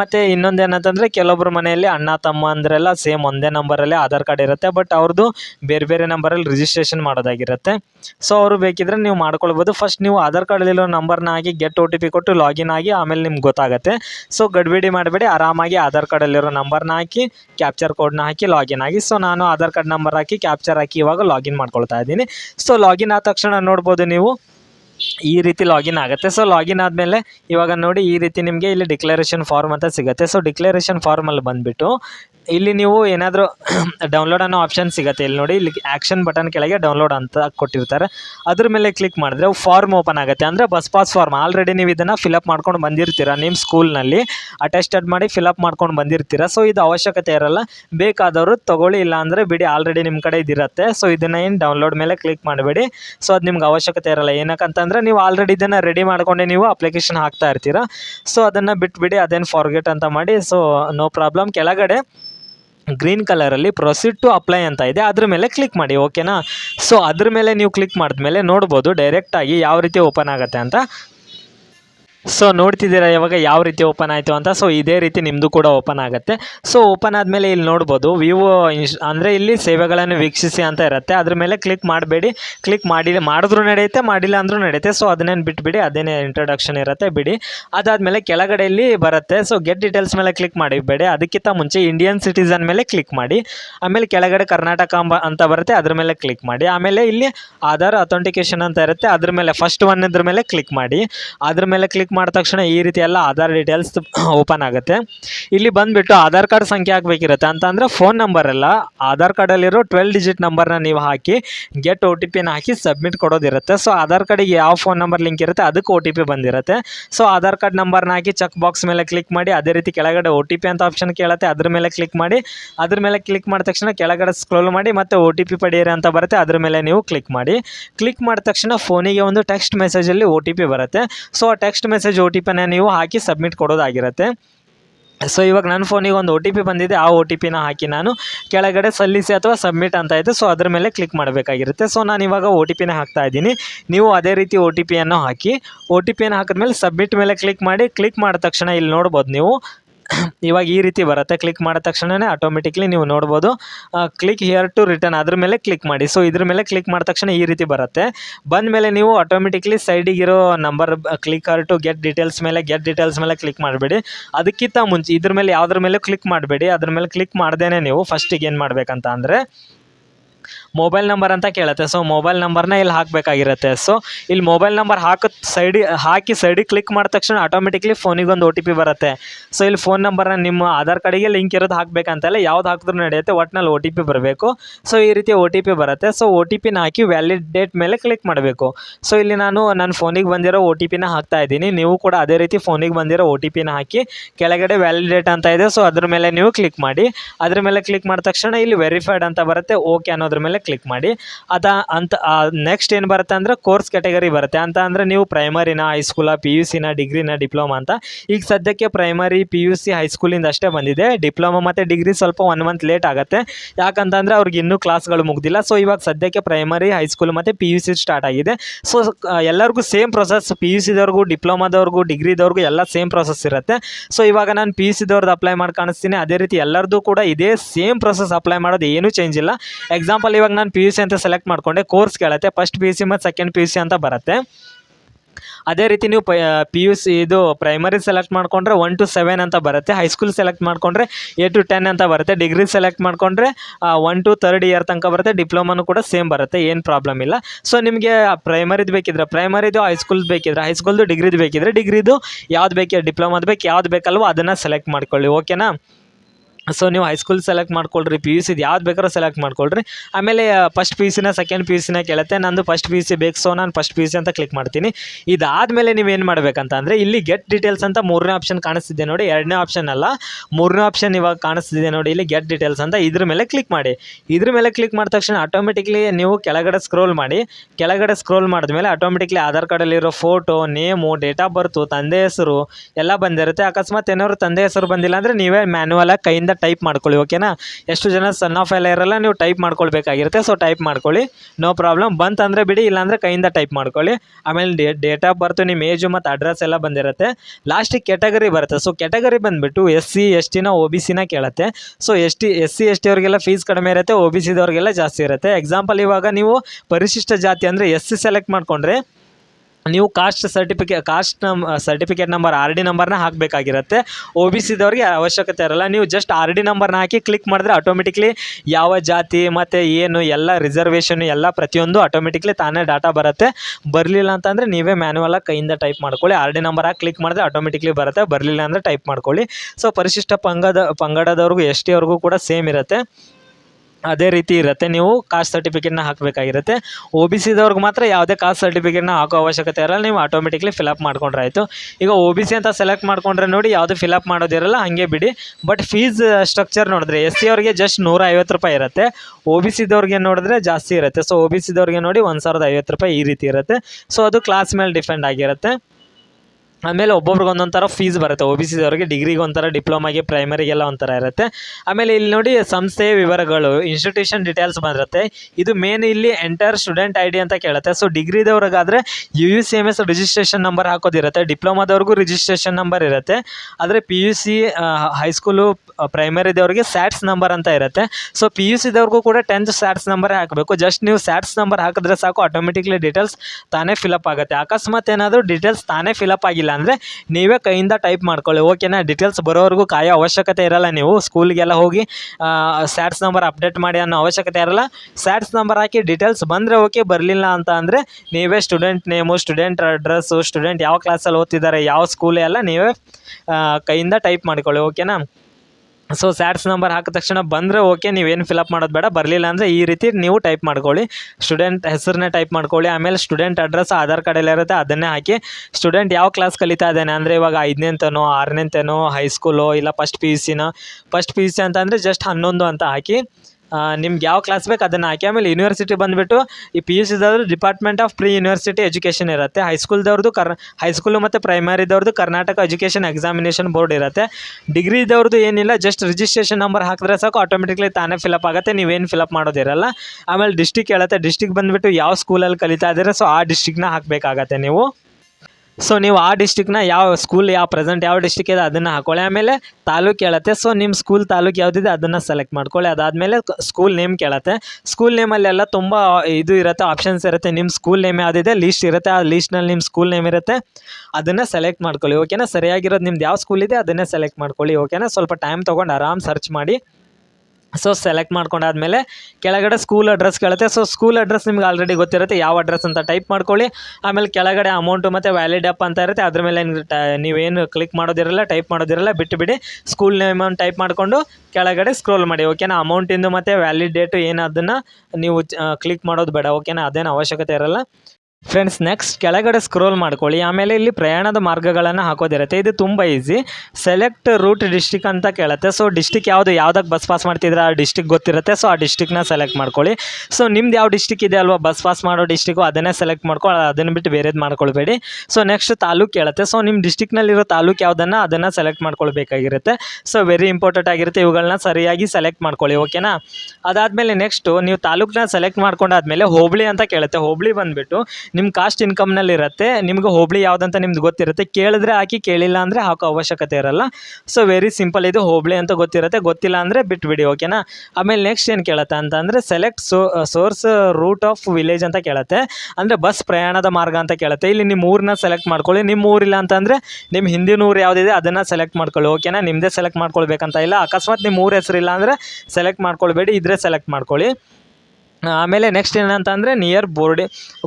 ಮತ್ತು ಇನ್ನೊಂದು ಏನಂತಂದರೆ ಕೆಲವೊಬ್ಬರ ಮನೆಯಲ್ಲಿ ಅಣ್ಣ, ತಮ್ಮ ಅಂದ್ರೆಲ್ಲ ಸೇಮ್ ಒಂದೇ ನಂಬರಲ್ಲೇ ಆಧಾರ್ ಕಾರ್ಡ್ ಇರುತ್ತೆ. ಬಟ್ ಅವ್ರದ್ದು ಬೇರೆ ಬೇರೆ ನಂಬರಲ್ಲಿ ರಿಜಿಸ್ಟ್ರೇಷನ್ ಮಾಡೋದಾಗಿರುತ್ತೆ. ಸೊ ಅವರು ಬೇಕಿದ್ರೆ ನೀವು ಮಾಡ್ಕೊಳ್ಬೋದು. ಫಸ್ಟ್ ನೀವು ಆಧಾರ್ ಕಾರ್ಡಲ್ಲಿರೋ ನಂಬರ್ನ ಹಾಕಿ ಗೆಟ್ ಒ ಟಿ ಪಿ ಕೊಟ್ಟು ಲಾಗಿನ್ ಆಗಿ ಆಮೇಲೆ ನಿಮ್ಗೆ ಗೊತ್ತಾಗುತ್ತೆ. ಸೊ ಗಡ್ಬಿಡಿ ಮಾಡಬೇಡಿ. ಆರಾಮಾಗಿ ಆಧಾರ್ ಕಾರ್ಡಲ್ಲಿರೋ ನಂಬರ್ನ ಹಾಕಿ ಕ್ಯಾಪ್ಚರ್ ಕೋಡ್ನ ಹಾಕಿ ಲಾಗಿನ್ ಆಗಿ. ಸೊ ನಾನು ಆಧಾರ್ ಕಾರ್ಡ್ ನಂಬರ್ ಹಾಕಿ ಕ್ಯಾಪ್ಚರ್ ಹಾಕಿ ಇವಾಗ ಲಾಗಿನ್ ಮಾಡ್ಕೊಳ್ತಾ ಇದ್ದೀನಿ. ಸೊ ಲಾಗಿನ್ ಆದ ತಕ್ಷಣ ನೋಡ್ಬೋದು ನೀವು, ಈ ರೀತಿ ಲಾಗಿನ್ ಆಗುತ್ತೆ. ಸೊ ಲಾಗಿನ್ ಆದಮೇಲೆ ಇವಾಗ ನೋಡಿ ಈ ರೀತಿ ನಿಮಗೆ ಇಲ್ಲಿ ಡಿಕ್ಲರೇಷನ್ ಫಾರ್ಮ್ ಅಂತ ಸಿಗುತ್ತೆ. ಸೊ ಡಿಕ್ಲರೇಷನ್ ಫಾರ್ಮಲ್ಲಿ ಬಂದುಬಿಟ್ಟು ಇಲ್ಲಿ ನೀವು ಏನಾದರೂ ಡೌನ್ಲೋಡ್ ಅನ್ನೋ ಆಪ್ಷನ್ ಸಿಗುತ್ತೆ. ಇಲ್ಲಿ ನೋಡಿ, ಇಲ್ಲಿ ಆ್ಯಕ್ಷನ್ ಬಟನ್ ಕೆಳಗೆ ಡೌನ್ಲೋಡ್ ಅಂತ ಕೊಟ್ಟಿರ್ತಾರೆ. ಅದ್ರ ಮೇಲೆ ಕ್ಲಿಕ್ ಮಾಡಿದ್ರೆ ಫಾರ್ಮ್ ಓಪನ್ ಆಗುತ್ತೆ. ಅಂದರೆ ಬಸ್ ಪಾಸ್ ಫಾರ್ಮ್ ಆಲ್ರೆಡಿ ನೀವು ಇದನ್ನು ಫಿಲಪ್ ಮಾಡ್ಕೊಂಡು ಬಂದಿರ್ತೀರ ನಿಮ್ಮ ಸ್ಕೂಲ್ನಲ್ಲಿ ಅಟೆಸ್ಟೆಡ್ ಮಾಡಿ ಫಿಲಪ್ ಮಾಡ್ಕೊಂಡು ಬಂದಿರ್ತೀರ. ಸೊ ಇದು ಅವಶ್ಯಕತೆ ಇರಲ್ಲ. ಬೇಕಾದವರು ತೊಗೊಳ್ಳಿ ಇಲ್ಲ ಅಂದರೆ ಬಿಡಿ. ಆಲ್ರೆಡಿ ನಿಮ್ಮ ಕಡೆ ಇದಿರುತ್ತೆ. ಸೊ ಇದನ್ನು ಏನು ಡೌನ್ಲೋಡ್ ಮೇಲೆ ಕ್ಲಿಕ್ ಮಾಡಬೇಡಿ. ಸೊ ಅದು ನಿಮ್ಗೆ ಅವಶ್ಯಕತೆ ಇರಲ್ಲ. ಏನಕ್ಕಂತಂದರೆ ನೀವು ಆಲ್ರೆಡಿ ಇದನ್ನು ರೆಡಿ ಮಾಡ್ಕೊಂಡೆ ನೀವು ಅಪ್ಲಿಕೇಶನ್ ಹಾಕ್ತಾ ಇರ್ತೀರ. ಸೊ ಅದನ್ನು ಬಿಟ್ಬಿಡಿ, ಅದೇನು ಫಾರ್ಗೆಟ್ ಅಂತ ಮಾಡಿ. ಸೊ ನೋ ಪ್ರಾಬ್ಲಮ್ ಕೆಳಗಡೆ ಗ್ರೀನ್ ಕಲರಲ್ಲಿ ಪ್ರೊಸೀಡ್ ಟು ಅಪ್ಲೈ ಅಂತ ಇದೆ. ಅದ್ರ ಮೇಲೆ ಕ್ಲಿಕ್ ಮಾಡಿ, ಓಕೆನಾ? ಸೊ ಅದ್ರ ಮೇಲೆ ನೀವು ಕ್ಲಿಕ್ ಮಾಡಿದ್ಮೇಲೆ ನೋಡ್ಬೋದು ಡೈರೆಕ್ಟಾಗಿ ಯಾವ ರೀತಿ ಓಪನ್ ಆಗುತ್ತೆ ಅಂತ. ಸೊ ನೋಡ್ತಿದ್ದೀರಾ ಇವಾಗ ಯಾವ ರೀತಿ ಓಪನ್ ಆಯಿತು ಅಂತ? ಸೊ ಇದೇ ರೀತಿ ನಿಮ್ಮದು ಕೂಡ ಓಪನ್ ಆಗುತ್ತೆ. ಸೊ ಓಪನ್ ಆದಮೇಲೆ ಇಲ್ಲಿ ನೋಡ್ಬೋದು ವಿವೋ ಇನ್ಸ್ ಅಂದರೆ ಇಲ್ಲಿ ಸೇವೆಗಳನ್ನು ವೀಕ್ಷಿಸಿ ಅಂತ ಇರುತ್ತೆ. ಅದ್ರ ಮೇಲೆ ಕ್ಲಿಕ್ ಮಾಡಬೇಡಿ. ಕ್ಲಿಕ್ ಮಾಡಿ, ಮಾಡಿದ್ರೂ ನಡೆಯುತ್ತೆ, ಮಾಡಿಲ್ಲ ಅಂದರೂ ನಡೆಯುತ್ತೆ. ಸೊ ಅದನ್ನೇನು ಬಿಟ್ಬಿಡಿ, ಅದೇನೇ ಇಂಟ್ರೊಡಕ್ಷನ್ ಇರುತ್ತೆ, ಬಿಡಿ. ಅದಾದಮೇಲೆ ಕೆಳಗಡೆ ಇಲ್ಲಿ ಬರುತ್ತೆ. ಸೊ ಗೆಟ್ ಡೀಟೇಲ್ಸ್ ಮೇಲೆ ಕ್ಲಿಕ್ ಮಾಡಿಬೇಡಿ. ಅದಕ್ಕಿಂತ ಮುಂಚೆ ಇಂಡಿಯನ್ ಸಿಟಿಸನ್ ಮೇಲೆ ಕ್ಲಿಕ್ ಮಾಡಿ. ಆಮೇಲೆ ಕೆಳಗಡೆ ಕರ್ನಾಟಕ ಅಂತ ಬರುತ್ತೆ, ಅದ್ರ ಮೇಲೆ ಕ್ಲಿಕ್ ಮಾಡಿ. ಆಮೇಲೆ ಇಲ್ಲಿ ಆಧಾರ್ ಅಥೆಂಟಿಕೇಶನ್ ಅಂತ ಇರುತ್ತೆ, ಅದ್ರ ಮೇಲೆ ಫಸ್ಟ್ ಒನ್ ಇದ್ರ ಮೇಲೆ ಕ್ಲಿಕ್ ಮಾಡಿ. ಅದ್ರ ಮೇಲೆ ಕ್ಲಿಕ್ ಮಾಡಿದ ತಕ್ಷಣ ಈ ರೀತಿ ಎಲ್ಲ ಆಧಾರ್ ಡೀಟೇಲ್ಸ್ ಓಪನ್ ಆಗುತ್ತೆ. ಇಲ್ಲಿ ಬಂದುಬಿಟ್ಟು ಆಧಾರ್ ಕಾರ್ಡ್ ಸಂಖ್ಯೆ ಹಾಕಬೇಕಿರುತ್ತೆ. ಅಂತ ಅಂದರೆ ಫೋನ್ ನಂಬರೆಲ್ಲ ಆಧಾರ್ ಕಾರ್ಡಲ್ಲಿರೋ ಟ್ವೆಲ್ ಡಿಜಿಟ್ ನಂಬರ್ನ ನೀವು ಹಾಕಿ ಗೆಟ್ ಒ ಟಿ ಪಿನ ಹಾಕಿ ಸಬ್ಮಿಟ್ ಕೊಡೋದಿರುತ್ತೆ. ಸೊ ಆಧಾರ್ ಕಾರ್ಡಿಗೆ ಯಾವ ಫೋನ್ ನಂಬರ್ ಲಿಂಕ್ ಇರುತ್ತೆ, ಅದಕ್ಕೆ ಒ ಟಿ ಪಿ ಬಂದಿರುತ್ತೆ. ಸೊ ಆಧಾರ್ ಕಾರ್ಡ್ ನಂಬರ್ನ ಹಾಕಿ ಚೆಕ್ ಬಾಕ್ಸ್ ಮೇಲೆ ಕ್ಲಿಕ್ ಮಾಡಿ, ಅದೇ ರೀತಿ ಕೆಳಗಡೆ ಒ ಟಿ ಪಿ ಅಂತ ಆಪ್ಷನ್ ಕೇಳುತ್ತೆ, ಅದ್ರ ಮೇಲೆ ಕ್ಲಿಕ್ ಮಾಡಿ, ಅದ್ರ ಮೇಲೆ ಕ್ಲಿಕ್ ಮಾಡಿದ ತಕ್ಷಣ ಕೆಳಗಡೆ ಸ್ಕ್ರೋಲ್ ಮಾಡಿ, ಮತ್ತೆ ಒ ಟಿ ಪಿ ಪಡೆಯಿರಿ ಅಂತ ಬರುತ್ತೆ, ಅದ್ರ ಮೇಲೆ ನೀವು ಕ್ಲಿಕ್ ಮಾಡಿ. ಕ್ಲಿಕ್ ಮಾಡಿದ ತಕ್ಷಣ ಫೋನಿಗೆ ಒಂದು ಟೆಕ್ಸ್ಟ್ ಮೆಸೇಜಲ್ಲಿ ಒ ಟಿ ಪಿ ಬರುತ್ತೆ. ಸೊ ಆ ಟೆಕ್ಸ್ಟ್ ಒ ಟಿ ಪಿನ ನೀವು ಹಾಕಿ ಸಬ್ಮಿಟ್ ಕೊಡೋದಾಗಿರುತ್ತೆ. ಸೊ ಇವಾಗ ನನ್ನ ಫೋನಿಗೆ ಒಂದು ಒ ಟಿ ಪಿ ಬಂದಿದೆ, ಆ ಒ ಟಿ ಪಿನ ಹಾಕಿ ನಾನು ಕೆಳಗಡೆ ಸಲ್ಲಿಸಿ ಅಥವಾ ಸಬ್ಮಿಟ್ ಅಂತ ಇದೆ. ಸೊ ಅದ್ರ ಮೇಲೆ ಕ್ಲಿಕ್ ಮಾಡಬೇಕಾಗಿರುತ್ತೆ. ಸೊ ನಾನು ಇವಾಗ ಒ ಟಿ ಪಿನ ಹಾಕ್ತಾ ಇದ್ದೀನಿ. ನೀವು ಅದೇ ರೀತಿ ಒ ಟಿ ಪಿಯನ್ನು ಹಾಕಿ ಒ ಟಿ ಪಿಯನ್ನು ಹಾಕಿದ್ಮೇಲೆ ಸಬ್ಮಿಟ್ ಮೇಲೆ ಕ್ಲಿಕ್ ಮಾಡಿ ಕ್ಲಿಕ್ ಮಾಡಿದ ತಕ್ಷಣ ಇಲ್ಲಿ ನೋಡ್ಬೋದು ನೀವು ಇವಾಗ ಈ ರೀತಿ ಬರುತ್ತೆ. ಕ್ಲಿಕ್ ಮಾಡಿದ ತಕ್ಷಣವೇ ಆಟೋಮೆಟಿಕ್ಲಿ ನೀವು ನೋಡ್ಬೋದು. ಕ್ಲಿಕ್ ಹಿಯರ್ ಟು ರಿಟರ್ನ್ ಅದ್ರ ಮೇಲೆ ಕ್ಲಿಕ್ ಮಾಡಿ. ಸೊ ಇದ್ರ ಮೇಲೆ ಕ್ಲಿಕ್ ಮಾಡಿದ ತಕ್ಷಣ ಈ ರೀತಿ ಬರುತ್ತೆ. ಬಂದ ಮೇಲೆ ನೀವು automatically ಸೈಡಿಗಿರೋ number click or to get details ಮೇಲೆ ಗೆಟ್ ಡೀಟೇಲ್ಸ್ ಮೇಲೆ ಕ್ಲಿಕ್ ಮಾಡಬೇಡಿ. ಅದಕ್ಕಿಂತ ಮುಂಚೆ ಇದ್ರ ಮೇಲೆ ಯಾವುದ್ರ ಮೇಲೆ ಕ್ಲಿಕ್ ಮಾಡಬೇಡಿ. ಅದ್ರ ಮೇಲೆ ಕ್ಲಿಕ್ ಮಾಡ್ದೇನೆ ನೀವು ಫಸ್ಟಿಗೆ ಏನು ಮಾಡಬೇಕಂತ ಅಂದರೆ ಮೊಬೈಲ್ ನಂಬರ್ ಅಂತ ಕೇಳುತ್ತೆ. ಸೊ ಮೊಬೈಲ್ ನಂಬರ್ನ ಇಲ್ಲಿ ಹಾಕಬೇಕಾಗಿರುತ್ತೆ. ಸೊ ಇಲ್ಲಿ ಮೊಬೈಲ್ ನಂಬರ್ ಹಾಕಿದ ಸೈಡಿ, ಹಾಕಿ ಸೈಡಿಗೆ ಕ್ಲಿಕ್ ಮಾಡಿದ ತಕ್ಷಣ ಆಟೋಮೆಟಿಕ್ಲಿ ಫೋನಿಗೆ ಒಂದು ಒ ಟಿ ಪಿ ಬರುತ್ತೆ. ಸೊ ಇಲ್ಲಿ ಫೋನ್ ನಂಬರ್ನ ನಿಮ್ಮ ಆಧಾರ್ ಕಾರ್ಡಿಗೆ ಲಿಂಕ್ ಇರೋದು ಹಾಕಬೇಕಂತಲ್ಲ ಯಾವ್ದು ಹಾಕಿದ್ರೂ ನಡೆಯುತ್ತೆ ಒಟ್ಟಿನಲ್ಲಿ ಒ ಟಿ ಪಿ ಬರಬೇಕು. ಸೊ ಈ ರೀತಿ ಒ ಟಿ ಪಿ ಬರುತ್ತೆ. ಸೊ ಒ ಟಿ ಪಿನ ಹಾಕಿ ವ್ಯಾಲಿಡ್ ಡೇಟ್ ಮೇಲೆ ಕ್ಲಿಕ್ ಮಾಡಬೇಕು. ಸೊ ಇಲ್ಲಿ ನಾನು ನನ್ನ ಫೋನಿಗೆ ಬಂದಿರೋ ಒ ಟಿ ಪಿನ ಹಾಕ್ತಾ ಇದ್ದೀನಿ. ನೀವು ಕೂಡ ಅದೇ ರೀತಿ ಫೋನಿಗೆ ಬಂದಿರೋ ಒ ಟಿ ಪಿನ ಹಾಕಿ ಕೆಳಗಡೆ ವ್ಯಾಲಿಡೇಟ್ ಅಂತ ಇದೆ. ಸೊ ಅದ್ರ ಮೇಲೆ ನೀವು ಕ್ಲಿಕ್ ಮಾಡಿ. ಅದ್ರ ಮೇಲೆ ಕ್ಲಿಕ್ ಮಾಡಿದ ತಕ್ಷಣ ಇಲ್ಲಿ ವೆರಿಫೈಡ್ ಅಂತ ಬರುತ್ತೆ. ಓಕೆ ಅನ್ನೋದ್ರ ಮೇಲೆ ಕ್ಲಿಕ್ ಮಾಡಿ. ಅದ ಅಂತ ನೆಕ್ಸ್ಟ್ ಏನು ಬರುತ್ತೆ ಅಂದರೆ ಕೋರ್ಸ್ ಕ್ಯಾಟಗರಿ ಬರುತ್ತೆ. ಅಂತ ಅಂದರೆ ನೀವು ಪ್ರೈಮರಿನ ಹೈಸ್ಕೂಲ ಪಿ ಯು ಸಿನ ಡಿಗ್ರಿನ ಡಿಪ್ಲೊಮಾ ಅಂತ. ಈಗ ಸದ್ಯಕ್ಕೆ ಪ್ರೈಮರಿ ಪಿ ಯು ಸಿ ಹೈಸ್ಕೂಲಿಂದ ಅಷ್ಟೇ ಬಂದಿದೆ. ಡಿಪ್ಲೊಮಾ ಮತ್ತು ಡಿಗ್ರಿ ಸ್ವಲ್ಪ ಒನ್ ಮಂತ್ ಲೇಟ್ ಆಗುತ್ತೆ. ಯಾಕಂತಂದರೆ ಅವ್ರಿಗೆ ಇನ್ನೂ ಕ್ಲಾಸ್ಗಳು ಮುಗ್ದಿಲ್ಲ. ಸೊ ಇವಾಗ ಸದ್ಯಕ್ಕೆ ಪ್ರೈಮರಿ ಹೈಸ್ಕೂಲ್ ಮತ್ತು ಪಿ ಯು ಸಿ ಸ್ಟಾರ್ಟ್ ಆಗಿದೆ. ಸೊ ಎಲ್ಲರಿಗೂ ಸೇಮ್ ಪ್ರೊಸೆಸ್ ಪಿ ಯು ಸಿದವ್ರಿಗೂ ಡಿಪ್ಲೊಮಾದವ್ರಿಗೂ ಡಿಗ್ರಿದವ್ರಿಗೂ ಎಲ್ಲ ಸೇಮ್ ಪ್ರೊಸೆಸ್ ಇರುತ್ತೆ. ಸೊ ಇವಾಗ ನಾನು ಪಿ ಯು ಸಿದವ್ರದ್ದು ಅಪ್ಲೈ ಮಾಡಿ ಕಾಣಿಸ್ತೀನಿ ಅದೇ ರೀತಿ ಎಲ್ಲರದ್ದು ಕೂಡ ಇದೇ ಸೇಮ್ ಪ್ರೊಸೆಸ್ ಅಪ್ಲೈ ಮಾಡೋದು ಏನೂ ಚೇಂಜ್ ಇಲ್ಲ. ಎಕ್ಸಾಂಪಲ್ ಇವಾಗ ನಾನು ಪಿ ಯು ಸಿ ಅಂತ ಸೆಲೆಕ್ಟ್ ಮಾಡಿಕೊಂಡೆ ಕೋರ್ಸ್ ಕೇಳುತ್ತೆ. ಫಸ್ಟ್ ಪಿ ಯು ಸಿ ಮತ್ತು ಸೆಕೆಂಡ್ ಪಿ ಯು ಸಿ ಅಂತ ಬರುತ್ತೆ. ಅದೇ ರೀತಿ ನೀವು ಪಿ ಯು ಸಿ ಇದು ಪ್ರೈಮರಿ ಸೆಲೆಕ್ಟ್ ಮಾಡಿಕೊಂಡ್ರೆ ಒನ್ ಟು ಸೆವೆನ್ ಅಂತ ಬರುತ್ತೆ. ಹೈಸ್ಕೂಲ್ ಸೆಲೆಕ್ಟ್ ಮಾಡಿಕೊಂಡ್ರೆ ಏ ಟು ಟೆನ್ ಅಂತ ಬರುತ್ತೆ. ಡಿಗ್ರಿ ಸೆಲೆಕ್ಟ್ ಮಾಡಿಕೊಂಡ್ರೆ ಒನ್ ಟು ಥರ್ಡ್ ಇಯರ್ ತನಕ ಬರುತ್ತೆ. ಡಿಪ್ಲೊಮಾನು ಕೂಡ ಸೇಮ್ ಬರುತ್ತೆ. ಏನು ಪ್ರಾಬ್ಲಮ್ ಇಲ್ಲ. ಸೊ ನಿಮಗೆ ಪ್ರೈಮರಿದು ಬೇಕಿದ್ರೆ ಪ್ರೈಮರಿದು ಹೈಸ್ಕೂಲ್ದು ಬೇಕಿದ್ರೆ ಹೈಸ್ಕೂಲ್ದು ಡಿಗ್ರಿದು ಬೇಕಿದ್ರೆ ಡಿಗ್ರಿದು ಯಾವ್ದು ಬೇಕಿದೆ ಡಿಪ್ಲೊಮಾದು ಬೇಕು, ಯಾವ್ದು ಬೇಕಲ್ವೋ ಅದನ್ನು ಸೆಲೆಕ್ಟ್ ಮಾಡ್ಕೊಳ್ಳಿ. ಓಕೆನಾ ಸೊ ನೀವು ಹೈಸ್ಕೂಲ್ ಸೆಲೆಕ್ಟ್ ಮಾಡ್ಕೊಳ್ರಿ ಪಿ ಯು ಸಿದು ಯಾವ್ದು ಬೇಕಾದ್ರೂ ಸೆಲೆಕ್ಟ್ ಮಾಡ್ಕೊಳ್ರಿ. ಆಮೇಲೆ ಫಸ್ಟ್ ಪಿ ಯು ಸಿನ ಸೆಕೆಂಡ್ ಪಿ ಯು ಸಿನ ಕೇಳುತ್ತೆ. ನಂದು ಫಸ್ಟ್ ಪಿ ಯು ಸಿ ಬೇಕು ಸೊ ನಾನು ಫಸ್ಟ್ ಪಿ ಯು ಸಿ ಅಂತ ಕ್ಲಿಕ್ ಮಾಡ್ತೀನಿ. ಇದಾದಮೇಲೆ ನೀವೇನು ಮಾಡಬೇಕಂತ ಅಂದರೆ ಇಲ್ಲಿ ಗೆಟ್ ಡೀಟೇಲ್ಸ್ ಅಂತ ಮೂರನೇ ಆಪ್ಷನ್ ಕಾಣಿಸ್ತಿದೆ ನೋಡಿ. ಎರಡನೇ ಆಪ್ಷನ್ ಅಲ್ಲ, ಮೂರನೇ ಆಪ್ಷನ್ ಇವಾಗ ಕಾಣಿಸ್ತಿದೆ ನೋಡಿ. ಇಲ್ಲಿ ಗೆಟ್ ಡೀಟೇಲ್ಸ್ ಅಂತ ಇದ್ರ ಮೇಲೆ ಕ್ಲಿಕ್ ಮಾಡಿ. ಇದ್ರ ಮೇಲೆ ಕ್ಲಿಕ್ ಮಾಡಿದ ತಕ್ಷಣ ಆಟೋಮೆಟಿಕ್ಲಿ ನೀವು ಕೆಳಗಡೆ ಸ್ಕ್ರೋಲ್ ಮಾಡಿ. ಕೆಳಗಡೆ ಸ್ಕ್ರೋಲ್ ಮಾಡಿದ್ಮೇಲೆ automatically Aadhaar ಕಾರ್ಡಲ್ಲಿರೋ photo name date of birth ತಂದೆ ಹೆಸರು ಎಲ್ಲ ಬಂದಿರುತ್ತೆ. ಅಕಸ್ಮಾತ್ ಏನಾದ್ರು ತಂದೆ ಹೆಸರು ಬಂದಿಲ್ಲ ಅಂದರೆ ನೀವೇ ಆಗಿ ಕೈಯಿಂದ ಟೈಪ್ ಮಾಡ್ಕೊಳ್ಳಿ ಓಕೆನಾ ಎಷ್ಟು ಜನ ಸನ್ ಆಫ್ ಎಲ್ಲ ಇರಲ್ಲ ನೀವು ಟೈಪ್ ಮಾಡ್ಕೊಳ್ಬೇಕಾಗಿರುತ್ತೆ ಸೊ ಟೈಪ್ ಮಾಡ್ಕೊಳ್ಳಿ. ನೋ ಪ್ರಾಬ್ಲಮ್ ಬಂತಂದರೆ ಬಿಡಿ, ಇಲ್ಲಾಂದರೆ ಕೈಯಿಂದ ಟೈಪ್ ಮಾಡ್ಕೊಳ್ಳಿ. ಆಮೇಲೆ ಡೇ ಡೇಟ್ ಆಫ್ ಬರ್ತು ನಿಮ್ಮ ಏಜು ಮತ್ತು ಅಡ್ರೆಸ್ ಎಲ್ಲ ಬಂದಿರುತ್ತೆ. ಲಾಸ್ಟಿಗೆ ಕೆಟಗರಿ ಬರುತ್ತೆ. ಸೊ ಕೆಟಗರಿ ಬಂದುಬಿಟ್ಟು ಎಸ್ ಸಿ ಎಸ್ ಟಿನ ಒ ಬಿ ಸಿನ ಕೇಳುತ್ತೆ. So S T S C S T ಅವ್ರಿಗೆಲ್ಲ ಫೀಸ್ ಕಡಿಮೆ ಇರುತ್ತೆ ಒ ಬಿ ಸಿದವ್ರಿಗೆಲ್ಲ ಜಾಸ್ತಿ ಇರುತ್ತೆ. ಎಕ್ಸಾಂಪಲ್ ಇವಾಗ ನೀವು ಪರಿಶಿಷ್ಟ ಜಾತಿ ಅಂದರೆ ಎಸ್ ಸಿ ಸೆಲೆಕ್ಟ್ ಮಾಡಿಕೊಂಡ್ರೆ ನೀವು ಕಾಸ್ಟ್ ಸರ್ಟಿಫಿಕೇಟ್ ಕಾಸ್ಟ್ ನಮ್ ಸರ್ಟಿಫಿಕೇಟ್ ನಂಬರ್ ಆರ್ ಡಿ ನಂಬರ್ನ ಹಾಕಬೇಕಾಗಿರುತ್ತೆ. ಒ ಬಿ ಸಿದವ್ರಿಗೆ ಅವಶ್ಯಕತೆ ಇರಲ್ಲ. ನೀವು ಜಸ್ಟ್ ಆರ್ ಡಿ ನಂಬರ್ನ ಹಾಕಿ ಕ್ಲಿಕ್ ಮಾಡಿದ್ರೆ ಆಟೋಮೆಟಿಕ್ಲಿ ಯಾವ ಜಾತಿ, ಮತ್ತು ಏನು, ಎಲ್ಲ ರಿಸರ್ವೇಷನ್ ಎಲ್ಲ ಪ್ರತಿಯೊಂದು ಆಟೋಮೆಟಿಕ್ಲಿ ತಾನೇ ಡಾಟಾ ಬರುತ್ತೆ. ಬರಲಿಲ್ಲ ಅಂತಂದರೆ ನೀವೇ ಮ್ಯಾನ್ಯುವಲಾಗಿ ಕೈಯಿಂದ ಟೈಪ್ ಮಾಡ್ಕೊಳ್ಳಿ. ಆರ್ ಡಿ ನಂಬರ್ ಹಾಕಿ ಕ್ಲಿಕ್ ಮಾಡಿದ್ರೆ ಆಟೋಮೆಟಿಕ್ಲಿ ಬರುತ್ತೆ. ಬರಲಿಲ್ಲ ಅಂದರೆ ಟೈಪ್ ಮಾಡ್ಕೊಳ್ಳಿ. ಸೊ ಪರಿಶಿಷ್ಟ ಪಂಗದ, ಪಂಗಡದವ್ರಿಗೂ ಎಸ್ ಕೂಡ ಸೇಮ್ ಇರುತ್ತೆ. ಅದೇ ರೀತಿ ಇರುತ್ತೆ. ನೀವು ಕಾಸ್ಟ್ ಸರ್ಟಿಫಿಕೇಟ್ನ ಹಾಕಬೇಕಾಗಿರುತ್ತೆ. ಒ ಬಿ ಸಿದವ್ರಿಗೆ ಮಾತ್ರ ಯಾವುದೇ ಕಾಸ್ಟ್ ಸರ್ಟಿಫಿಕೇಟ್ನ ಹಾಕೋ ಅವಶ್ಯಕತೆ ಇರಲ್ಲ. ನೀವು ಆಟೋಮೆಟಿಕ್ಲಿ ಫಿಲಪ್ ಮಾಡ್ಕೊಂಡ್ರೆ ಆಯಿತು ಈಗ ಒ ಬಿ ಸಿ ಅಂತ ಸೆಲೆಕ್ಟ್ ಮಾಡ್ಕೊಂಡ್ರೆ ನೋಡಿ ಯಾವುದು ಫಿಲಪ್ ಮಾಡೋದಿರಲ್ಲ ಹಾಗೆ ಬಿಡಿ. ಬಟ್ ಫೀಸ್ ಸ್ಟ್ರಕ್ಚರ್ ನೋಡಿದ್ರೆ ಎಸ್ ಸಿ ಅವ್ರಿಗೆ ಜಸ್ಟ್ ನೂರ ಐವತ್ತು ರೂಪಾಯಿ ಇರುತ್ತೆ. ಒ ಬಿ ಸಿದವ್ರಿಗೆ ನೋಡಿದ್ರೆ ಜಾಸ್ತಿ ಇರುತ್ತೆ. ಸೊ ಒ ಬಿ ಸಿದವ್ರಿಗೆ ನೋಡಿ ಒಂದು ಸಾವಿರದ ಐವತ್ತು ರೂಪಾಯಿ ಈ ರೀತಿ ಇರುತ್ತೆ. ಸೊ ಅದು ಕ್ಲಾಸ್ ಮೇಲೆ ಡಿಪೆಂಡ್ ಆಗಿರುತ್ತೆ. ಆಮೇಲೆ ಒಬ್ಬೊಬ್ರಿಗೆ ಒಂದೊಂದು ಥರ ಫೀಸ್ ಬರುತ್ತೆ. ಒ ಬಿ ಸಿದವ್ರಿಗೆ ಡಿಗ್ರಿಗೆ ಒಂಥರ ಡಿಪ್ಲೊಮಾಗೆ ಪ್ರೈಮರಿಗೆಲ್ಲ ಒಂಥರ ಇರುತ್ತೆ. ಆಮೇಲೆ ಇಲ್ಲಿ ನೋಡಿ ಸಂಸ್ಥೆಯ ವಿವರಗಳು ಇನ್ಸ್ಟಿಟ್ಯೂಷನ್ ಡಿಟೇಲ್ಸ್ ಬಂದಿರುತ್ತೆ. ಇದು ಮೇನ್ ಇಲ್ಲಿ ಎಂಟರ್ ಸ್ಟೂಡೆಂಟ್ ಐ ಡಿ ಅಂತ ಕೇಳುತ್ತೆ. So ಡಿಗ್ರಿದವ್ರಿಗಾದರೆ U U C M S registration number ಹಾಕೋದಿರುತ್ತೆ. ಡಿಪ್ಲೊಮಾದವ್ರಿಗೂ ರಿಜಿಸ್ಟ್ರೇಷನ್ ನಂಬರ್ ಇರುತ್ತೆ. ಆದರೆ P U C high school ಪ್ರೈಮರಿದವ್ರಿಗೆ SATS number ಅಂತ ಇರುತ್ತೆ. ಸೊ ಪಿ ಯು ಸಿದವ್ರಿಗೂ ಕೂಡ ಟೆಂತ್ ಸ್ಯಾಟ್ಸ್ ನಂಬರೇ ಹಾಕಬೇಕು. ಜಸ್ಟ್ ನೀವು ಸ್ಯಾಟ್ಸ್ ನಂಬರ್ ಹಾಕಿದ್ರೆ ಸಾಕು ಆಟೋಮೆಟಿಕ್ಲಿ ಡೀಟೇಲ್ಸ್ ತಾನೇ ಫಿಲಪ್ ಆಗುತ್ತೆ. ಅಕಸ್ಮಾತ್ ಏನಾದರೂ ಡೀಟೇಲ್ಸ್ ತಾನೇ ಫಿಲಪ್ ಆಗಿಲ್ಲ ಅಂದರೆ ನೀವೇ ಕೈಯಿಂದ ಟೈಪ್ ಮಾಡ್ಕೊಳ್ಳಿ. ಓಕೆನಾ ಡೀಟೇಲ್ಸ್ ಬರೋವರೆಗೂ ಕಾಯೋ ಅವಶ್ಯಕತೆ ಇರಲ್ಲ ನೀವು. ಸ್ಕೂಲ್ಗೆಲ್ಲ ಹೋಗಿ ಸ್ಯಾಟ್ಸ್ ನಂಬರ್ ಅಪ್ಡೇಟ್ ಮಾಡಿ ಅನ್ನೋ ಅವಶ್ಯಕತೆ ಇರಲ್ಲ. ಸ್ಯಾಟ್ಸ್ ನಂಬರ್ ಹಾಕಿ ಡೀಟೇಲ್ಸ್ ಬಂದರೆ ಓಕೆ ಬರಲಿಲ್ಲ ಅಂತ ಅಂದರೆ ನೀವೇ student name student address student ಯಾವ ಕ್ಲಾಸಲ್ಲಿ ಓದ್ತಿದ್ದಾರೆ, ಯಾವ ಸ್ಕೂಲ್ ಎಲ್ಲ ನೀವೇ ಕೈಯಿಂದ ಟೈಪ್ ಮಾಡ್ಕೊಳ್ಳಿ. ಓಕೆನಾ ಸೊ ಸ್ಯಾಟ್ಸ್ ನಂಬರ್ ಹಾಕಿದ ತಕ್ಷಣ ಬಂದರೆ ಓಕೆ ನೀವೇನು ಫಿಲಪ್ ಮಾಡೋದು ಬೇಡ, ಬರಲಿಲ್ಲ ಅಂದರೆ ಈ ರೀತಿ ನೀವು ಟೈಪ್ ಮಾಡ್ಕೊಳ್ಳಿ. ಸ್ಟೂಡೆಂಟ್ ಹೆಸರನ್ನೇ ಟೈಪ್ ಮಾಡ್ಕೊಳ್ಳಿ, ಆಮೇಲೆ ಸ್ಟೂಡೆಂಟ್ ಅಡ್ರೆಸ್ ಆಧಾರ್ ಕಾರ್ಡಲ್ಲಿರುತ್ತೆ ಅದನ್ನೇ ಹಾಕಿ. ಸ್ಟೂಡೆಂಟ್ ಯಾವ ಕ್ಲಾಸ್ ಕಲಿತಾ ಇದ್ದಾನೆ ಅಂದರೆ ಇವಾಗ ಐದನೇಂತನೋ, ಆರನೇಂತನೋ ಹೈಸ್ಕೂಲು ಇಲ್ಲ ಫಸ್ಟ್ ಪಿ ಯು ಸಿನೋ ಫಸ್ಟ್ ಪಿ ಯು ಸಿ ಅಂತ ಅಂದರೆ ಜಸ್ಟ್ ಹನ್ನೊಂದು ಅಂತ ಹಾಕಿ. ನಿಮ್ಗೆ ಯಾವ ಕ್ಲಾಸ್ ಬೇಕು ಅದನ್ನು ಹಾಕಿ, ಆಮೇಲೆ ಯೂನಿವರ್ಸಿಟಿ ಬಂದುಬಿಟ್ಟು ಈ P U ಸಿದವ್ರದ್ದು department of pre university education ಇರುತ್ತೆ. ಹೈಸ್ಕೂಲ್ದವ್ರದ್ದು ಕರ್ ಹೈಸ್ಕೂಲು ಮತ್ತು ಪ್ರೈಮರಿದವ್ರದ್ದು ಕರ್ನಾಟಕ ಎಜುಕೇಷನ್ ಎಕ್ಸಾಮಿನೇಷನ್ ಬೋರ್ಡ್ ಇರುತ್ತೆ. ಡಿಗ್ರಿದವ್ರದ್ದು ಏನಿಲ್ಲ ಜಸ್ಟ್ ರಿಜಿಸ್ಟ್ರೇಷನ್ ನಂಬರ್ ಹಾಕಿದ್ರೆ ಸಾಕು ಆಟೋಮೆಟಿಕ್ಲಿ ತಾನೇ ಫಿಲಪ್ ಆಗುತ್ತೆ, ನೀವೇನು ಫಿಲಪ್ ಮಾಡೋದಿರಲ್ಲ. ಆಮೇಲೆ ಡಿಸ್ಟಿಕ್ ಹೇಳುತ್ತೆ ಡಿಸ್ಟಿಕ್ ಬಂದುಬಿಟ್ಟು ಯಾವ ಸ್ಕೂಲಲ್ಲಿ ಕಲಿತಾ ಇದ್ದೀರಾ ಸೊ ಆ ಡಿಸ್ಟಿಕ್ನ ಹಾಕಬೇಕಾಗತ್ತೆ ನೀವು. ಸೊ ನೀವು ಆ ಡಿಸ್ಟಿಕ್ನ ಯಾವ ಸ್ಕೂಲ್ ಯಾವ ಪ್ರೆಸೆಂಟ್ ಯಾವ ಡಿಸ್ಟಿಕ್ ಇದೆ ಅದನ್ನು ಹಾಕೊಳ್ಳಿ. ಆಮೇಲೆ ತಾಲೂಕು ಕೇಳುತ್ತೆ ಸೊ ನಿಮ್ಮ ಸ್ಕೂಲ್ ತಾಲೂಕು ಯಾವುದಿದೆ ಅದನ್ನು ಸೆಲೆಕ್ಟ್ ಮಾಡ್ಕೊಳ್ಳಿ. ಅದಾದಮೇಲೆ ಸ್ಕೂಲ್ ನೇಮ್ ಕೇಳುತ್ತೆ. ಸ್ಕೂಲ್ ನೇಮಲ್ಲೆಲ್ಲ ತುಂಬ ಇದು ಇರುತ್ತೆ ಆಪ್ಷನ್ಸ್ ಇರುತ್ತೆ. ನಿಮ್ಮ ಸ್ಕೂಲ್ ನೇಮ್ ಯಾವುದಿದೆ ಲೀಸ್ಟ್ ಇರುತ್ತೆ. ಆ ಲೀಸ್ಟ್ನಲ್ಲಿ ನಿಮ್ಮ ಸ್ಕೂಲ್ ನೇಮ್ ಇರುತ್ತೆ. ಅದನ್ನು ಸೆಲೆಕ್ಟ್ ಮಾಡ್ಕೊಳ್ಳಿ. ಓಕೆನಾ ಸರಿಯಾಗಿರೋದು ನಿಮ್ದು ಯಾವ ಸ್ಕೂಲ್ ಇದೆ, ಅದನ್ನೇ ಸೆಲೆಕ್ಟ್ ಮಾಡ್ಕೊಳ್ಳಿ. ಓಕೆನಾ ಸ್ವಲ್ಪ ಟೈಮ್ ತೊಗೊಂಡು ಆರಾಮ್ ಸರ್ಚ್ ಮಾಡಿ. ಸೊ ಸೆಲೆಕ್ಟ್ ಮಾಡ್ಕೊಂಡಾದ್ಮೇಲೆ ಕೆಳಗಡೆ ಸ್ಕೂಲ್ ಅಡ್ರೆಸ್ ಕೇಳುತ್ತೆ. ಸೊ ಸ್ಕೂಲ್ ಅಡ್ರೆಸ್ ನಿಮ್ಗೆ ಆಲ್ರೆಡಿ ಗೊತ್ತಿರುತ್ತೆ ಯಾವ ಅಡ್ರೆಸ್ ಅಂತ ಟೈಪ್ ಮಾಡ್ಕೊಳ್ಳಿ. ಆಮೇಲೆ ಕೆಳಗಡೆ ಅಮೌಂಟು ಮತ್ತು ವ್ಯಾಲಿಡ್ ಅಪ್ ಅಂತ ಇರುತ್ತೆ. ಅದ್ರ ಮೇಲೆ ನೀವೇನು ಕ್ಲಿಕ್ ಮಾಡೋದಿರಲ್ಲ ಟೈಪ್ ಮಾಡೋದಿರಲ್ಲ ಬಿಟ್ಟು ಬಿಡಿ ಸ್ಕೂಲ್ ನೇಮನ್ನು ಟೈಪ್ ಮಾಡಿಕೊಂಡು ಕೆಳಗಡೆ ಸ್ಕ್ರೋಲ್ ಮಾಡಿ ಓಕೆನಾ ಅಮೌಂಟಿಂದು ಮತ್ತು ವ್ಯಾಲಿಡ್ ಡೇಟು ಏನು ಅದನ್ನು ನೀವು ಕ್ಲಿಕ್ ಮಾಡೋದು ಬೇಡ ಓಕೆನಾ ಅದೇನು ಅವಶ್ಯಕತೆ ಇರಲ್ಲ. ಫ್ರೆಂಡ್ಸ್ ನೆಕ್ಸ್ಟ್ ಕೆಳಗಡೆ ಸ್ಕ್ರೋಲ್ ಮಾಡ್ಕೊಳ್ಳಿ. ಆಮೇಲೆ ಇಲ್ಲಿ ಪ್ರಯಾಣದ ಮಾರ್ಗಗಳನ್ನು ಹಾಕೋದಿರುತ್ತೆ. ಇದು ತುಂಬ ಈಸಿ ಸೆಲೆಕ್ಟ್ ರೂಟ್ ಡಿಸ್ಟಿಕ್ ಅಂತ ಕೇಳುತ್ತೆ. ಸೊ ಡಿಸ್ಟಿಕ್ ಯಾವುದು ಯಾವ್ದಕ್ಕೆ ಬಸ್ ಪಾಸ್ ಮಾಡ್ತಿದ್ರೆ, ಆ ಡಿಸ್ಟಿಕ್ ಗೊತ್ತಿರುತ್ತೆ. ಸೊ ಆ ಡಿಸ್ಟಿಕ್ನ ಸೆಲೆಕ್ಟ್ ಮಾಡ್ಕೊಳ್ಳಿ. ಸೊ ನಿಮ್ದು ಯಾವ ಡಿಸ್ಟಿಕ್ ಇದೆ ಅಲ್ವಾ? ಬಸ್ ಪಾಸ್ ಮಾಡೋ ಡಿಸ್ಟಿಕ್ಕು ಅದನ್ನೇ ಸೆಲೆಕ್ಟ್ ಮಾಡ್ಕೊಳ್ಳಿ ಅದನ್ನು ಬಿಟ್ಟು ಬೇರೆದು ಮಾಡ್ಕೊಳ್ಬೇಡಿ. ಸೊ ನೆಕ್ಸ್ಟ್ ತಾಲೂಕು ಕೇಳುತ್ತೆ. ಸೊ ನಿಮ್ಮ ಡಿಸ್ಟಿಕ್ನಲ್ಲಿರೋ ತಾಲೂಕು ಯಾವುದನ್ನು, ಅದನ್ನು ಸೆಲೆಕ್ಟ್ ಮಾಡ್ಕೊಳ್ಬೇಕಾಗಿರುತ್ತೆ. ಸೊ ವೆರಿ ಇಂಪಾರ್ಟೆಂಟ್ ಆಗಿರುತ್ತೆ. ಇವುಗಳನ್ನ ಸರಿಯಾಗಿ ಸೆಲೆಕ್ಟ್ ಮಾಡ್ಕೊಳ್ಳಿ ಓಕೆನಾ ಅದಾದಮೇಲೆ ನೆಕ್ಸ್ಟು ನೀವು ತಾಲೂಕನ್ನ ಸೆಲೆಕ್ಟ್ ಮಾಡ್ಕೊಂಡಾದ್ಮೇಲೆ ಹೋಬಳಿ ಅಂತ ಕೇಳುತ್ತೆ. ಹೋಬಳಿ ಬಂದುಬಿಟ್ಟು ನಿಮ್ಮ ಕಾಸ್ಟ್ ಇನ್ಕಮ್ನಲ್ಲಿ ಇರುತ್ತೆ, ನಿಮ್ಗೆ ಹೋಬಳಿ ಯಾವುದಂತ ನಿಮ್ದು ಗೊತ್ತಿರುತ್ತೆ, ಕೇಳಿದ್ರೆ ಹಾಕಿ, ಕೇಳಿಲ್ಲ ಅಂದರೆ ಹಾಕೋ ಅವಶ್ಯಕತೆ ಇರಲ್ಲ. ಸೊ ವೆರಿ ಸಿಂಪಲ್ ಇದು, ಹೋಬಳಿ ಅಂತ ಗೊತ್ತಿರುತ್ತೆ, ಗೊತ್ತಿಲ್ಲ ಅಂದರೆ ಬಿಟ್ಬಿಡಿ ಓಕೆನಾ ಆಮೇಲೆ ನೆಕ್ಸ್ಟ್ ಏನು ಕೇಳುತ್ತೆ ಅಂತಂದರೆ select source route of village ಅಂತ ಕೇಳುತ್ತೆ. ಅಂದರೆ ಬಸ್ ಪ್ರಯಾಣದ ಮಾರ್ಗ ಅಂತ ಕೇಳುತ್ತೆ. ಇಲ್ಲಿ ನಿಮ್ಮ ಊರನ್ನ ಸೆಲೆಕ್ಟ್ ಮಾಡ್ಕೊಳ್ಳಿ. ನಿಮ್ಮ ಊರಿಲ್ಲ ಅಂತಂದರೆ ನಿಮ್ಮ ಹಿಂದಿನ ಊರು ಯಾವುದಿದೆ ಅದನ್ನು ಸೆಲೆಕ್ಟ್ ಮಾಡ್ಕೊಳ್ಳಿ ಓಕೆನಾ ನಿಮ್ಮದೇ ಸೆಲೆಕ್ಟ್ ಮಾಡ್ಕೊಳ್ಬೇಕಂತ ಇಲ್ಲ. ಅಕಸ್ಮಾತ್ ನಿಮ್ಮ ಊರ ಹೆಸರಿಲ್ಲ ಅಂದರೆ ಸೆಲೆಕ್ಟ್ ಮಾಡ್ಕೊಳ್ಬೇಡಿ, ಇದ್ರೆ ಸೆಲೆಕ್ಟ್ ಮಾಡ್ಕೊಳ್ಳಿ. ಆಮೇಲೆ ನೆಕ್ಸ್ಟ್ ಏನಂತಂದರೆ ನಿಯರ್ ಬೋರ್ಡಿ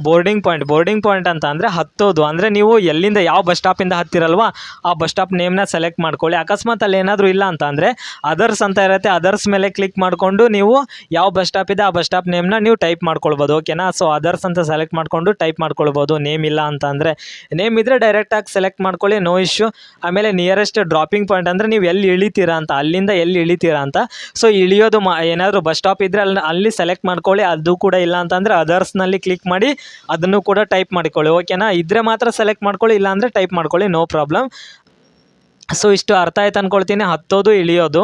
ಬೋರ್ಡಿಂಗ್ ಪಾಯಿಂಟ್ ಬೋರ್ಡಿಂಗ್ ಪಾಯಿಂಟ್ ಅಂತ ಅಂದರೆ ಹತ್ತೋದು. ಅಂದರೆ ನೀವು ಎಲ್ಲಿಂದ ಯಾವ ಬಸ್ ಸ್ಟಾಪಿಂದ ಹತ್ತಿರಲ್ವಾ, ಆ ಬಸ್ ಸ್ಟಾಪ್ ನೇಮ್ನ ಸೆಲೆಕ್ಟ್ ಮಾಡ್ಕೊಳ್ಳಿ. ಅಕಸ್ಮಾತ್ ಅಲ್ಲಿ ಏನಾದರೂ ಇಲ್ಲ ಅಂತ ಅಂದರೆ ಅದರ್ಸ್ ಅಂತ ಇರುತ್ತೆ ಅದರ್ಸ್ ಮೇಲೆ ಕ್ಲಿಕ್ ಮಾಡಿಕೊಂಡು ನೀವು ಯಾವ ಬಸ್ ಸ್ಟಾಪ್ ಇದೆ, ಆ ಬಸ್ ಸ್ಟಾಪ್ ನೇಮ್ನ ನೀವು ಟೈಪ್ ಮಾಡ್ಕೊಳ್ಬೋದು. ಓಕೆನಾ ಸೊ ಅದರ್ಸ್ ಅಂತ ಸೆಲೆಕ್ಟ್ ಮಾಡಿಕೊಂಡು ಟೈಪ್ ಮಾಡ್ಕೊಳ್ಬೋದು. ನೇಮ್ ಇಲ್ಲ ಅಂತ ಅಂದರೆ ನೇಮ್ ಇದ್ದರೆ ಡೈರೆಕ್ಟಾಗಿ ಸೆಲೆಕ್ಟ್ ಮಾಡ್ಕೊಳ್ಳಿ ನೋ ಇಶ್ಯೂ ಆಮೇಲೆ ನಿಯರೆಸ್ಟ್ ಡ್ರಾಪಿಂಗ್ ಪಾಯಿಂಟ್ ಅಂದರೆ ನೀವು ಎಲ್ಲಿ ಇಳಿತೀರಾ ಅಂತ, ಅಲ್ಲಿಂದ ಎಲ್ಲಿ ಇಳಿತೀರಾ ಅಂತ. ಸೊ ಇಳಿಯೋದು ಮಾ, ಏನಾದರೂ ಬಸ್ ಸ್ಟಾಪ್ ಇದ್ದರೆ ಅಲ್ಲಿ ಅಲ್ಲಿ ಸೆಲೆಕ್ಟ್ ಮಾಡ್ಕೊಳ್ಳಿ. ಅದು ಕೂಡ ಇಲ್ಲ ಅಂತಂದರೆ ಅದರ್ಸ್ನಲ್ಲಿ ಕ್ಲಿಕ್ ಮಾಡಿ ಅದನ್ನು ಕೂಡ ಟೈಪ್ ಮಾಡಿಕೊಳ್ಳಿ. ಓಕೆನಾ ಇದ್ದರೆ ಮಾತ್ರ ಸೆಲೆಕ್ಟ್ ಮಾಡ್ಕೊಳ್ಳಿ, ಇಲ್ಲಾಂದರೆ ಟೈಪ್ ಮಾಡ್ಕೊಳ್ಳಿ ನೋ ಪ್ರಾಬ್ಲಮ್ ಸೊ ಇಷ್ಟು ಅರ್ಥ ಆಯ್ತು ಅಂದ್ಕೊಳ್ತೀನಿ ಹತ್ತೋದು ಇಳಿಯೋದು.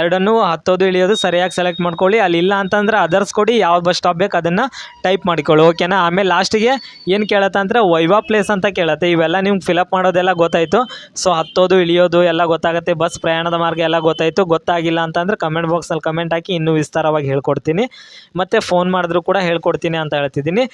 ಎರಡನ್ನೂ ಹತ್ತೋದು ಇಳಿಯೋದು ಸರಿಯಾಗಿ ಸೆಲೆಕ್ಟ್ ಮಾಡ್ಕೊಳ್ಳಿ. ಅಲ್ಲಿ ಇಲ್ಲ ಅಂತಂದ್ರೆ ಅದರ್ಸ್ ಕೊಡಿ. ಯಾವ ಬಸ್ ಸ್ಟಾಪ್ ಬೇಕು ಅದನ್ನು ಟೈಪ್ ಮಾಡಿಕೊಳ್ಳಿ. ಓಕೆನಾ ಆಮೇಲೆ ಲಾಸ್ಟಿಗೆ ಏನು ಕೇಳತ್ತೆ ಅಂದರೆ ವೈವಾ ಪ್ಲೇಸ್ ಅಂತ ಕೇಳತ್ತೆ. ಇವೆಲ್ಲ ನಿಮ್ಗೆ ಫಿಲಪ್ ಮಾಡೋದೆಲ್ಲ ಗೊತ್ತಾಯಿತು. ಸೊ ಹತ್ತೋದು ಇಳಿಯೋದು ಎಲ್ಲ ಗೊತ್ತಾಗುತ್ತೆ. ಬಸ್ ಪ್ರಯಾಣದ ಮಾರ್ಗ ಎಲ್ಲ ಗೊತ್ತಾಯಿತು. ಗೊತ್ತಾಗಿಲ್ಲ ಅಂತಂದ್ರೆ ಕಮೆಂಟ್ ಬಾಕ್ಸಲ್ಲಿ ಕಮೆಂಟ್ ಹಾಕಿ ಇನ್ನೂ ವಿಸ್ತಾರವಾಗಿ ಹೇಳ್ಕೊಡ್ತೀನಿ. ಮತ್ತು ಫೋನ್ ಮಾಡಿದ್ರು ಕೂಡ ಹೇಳ್ಕೊಡ್ತೀನಿ ಅಂತ ಹೇಳ್ತಿದ್ದೀನಿ.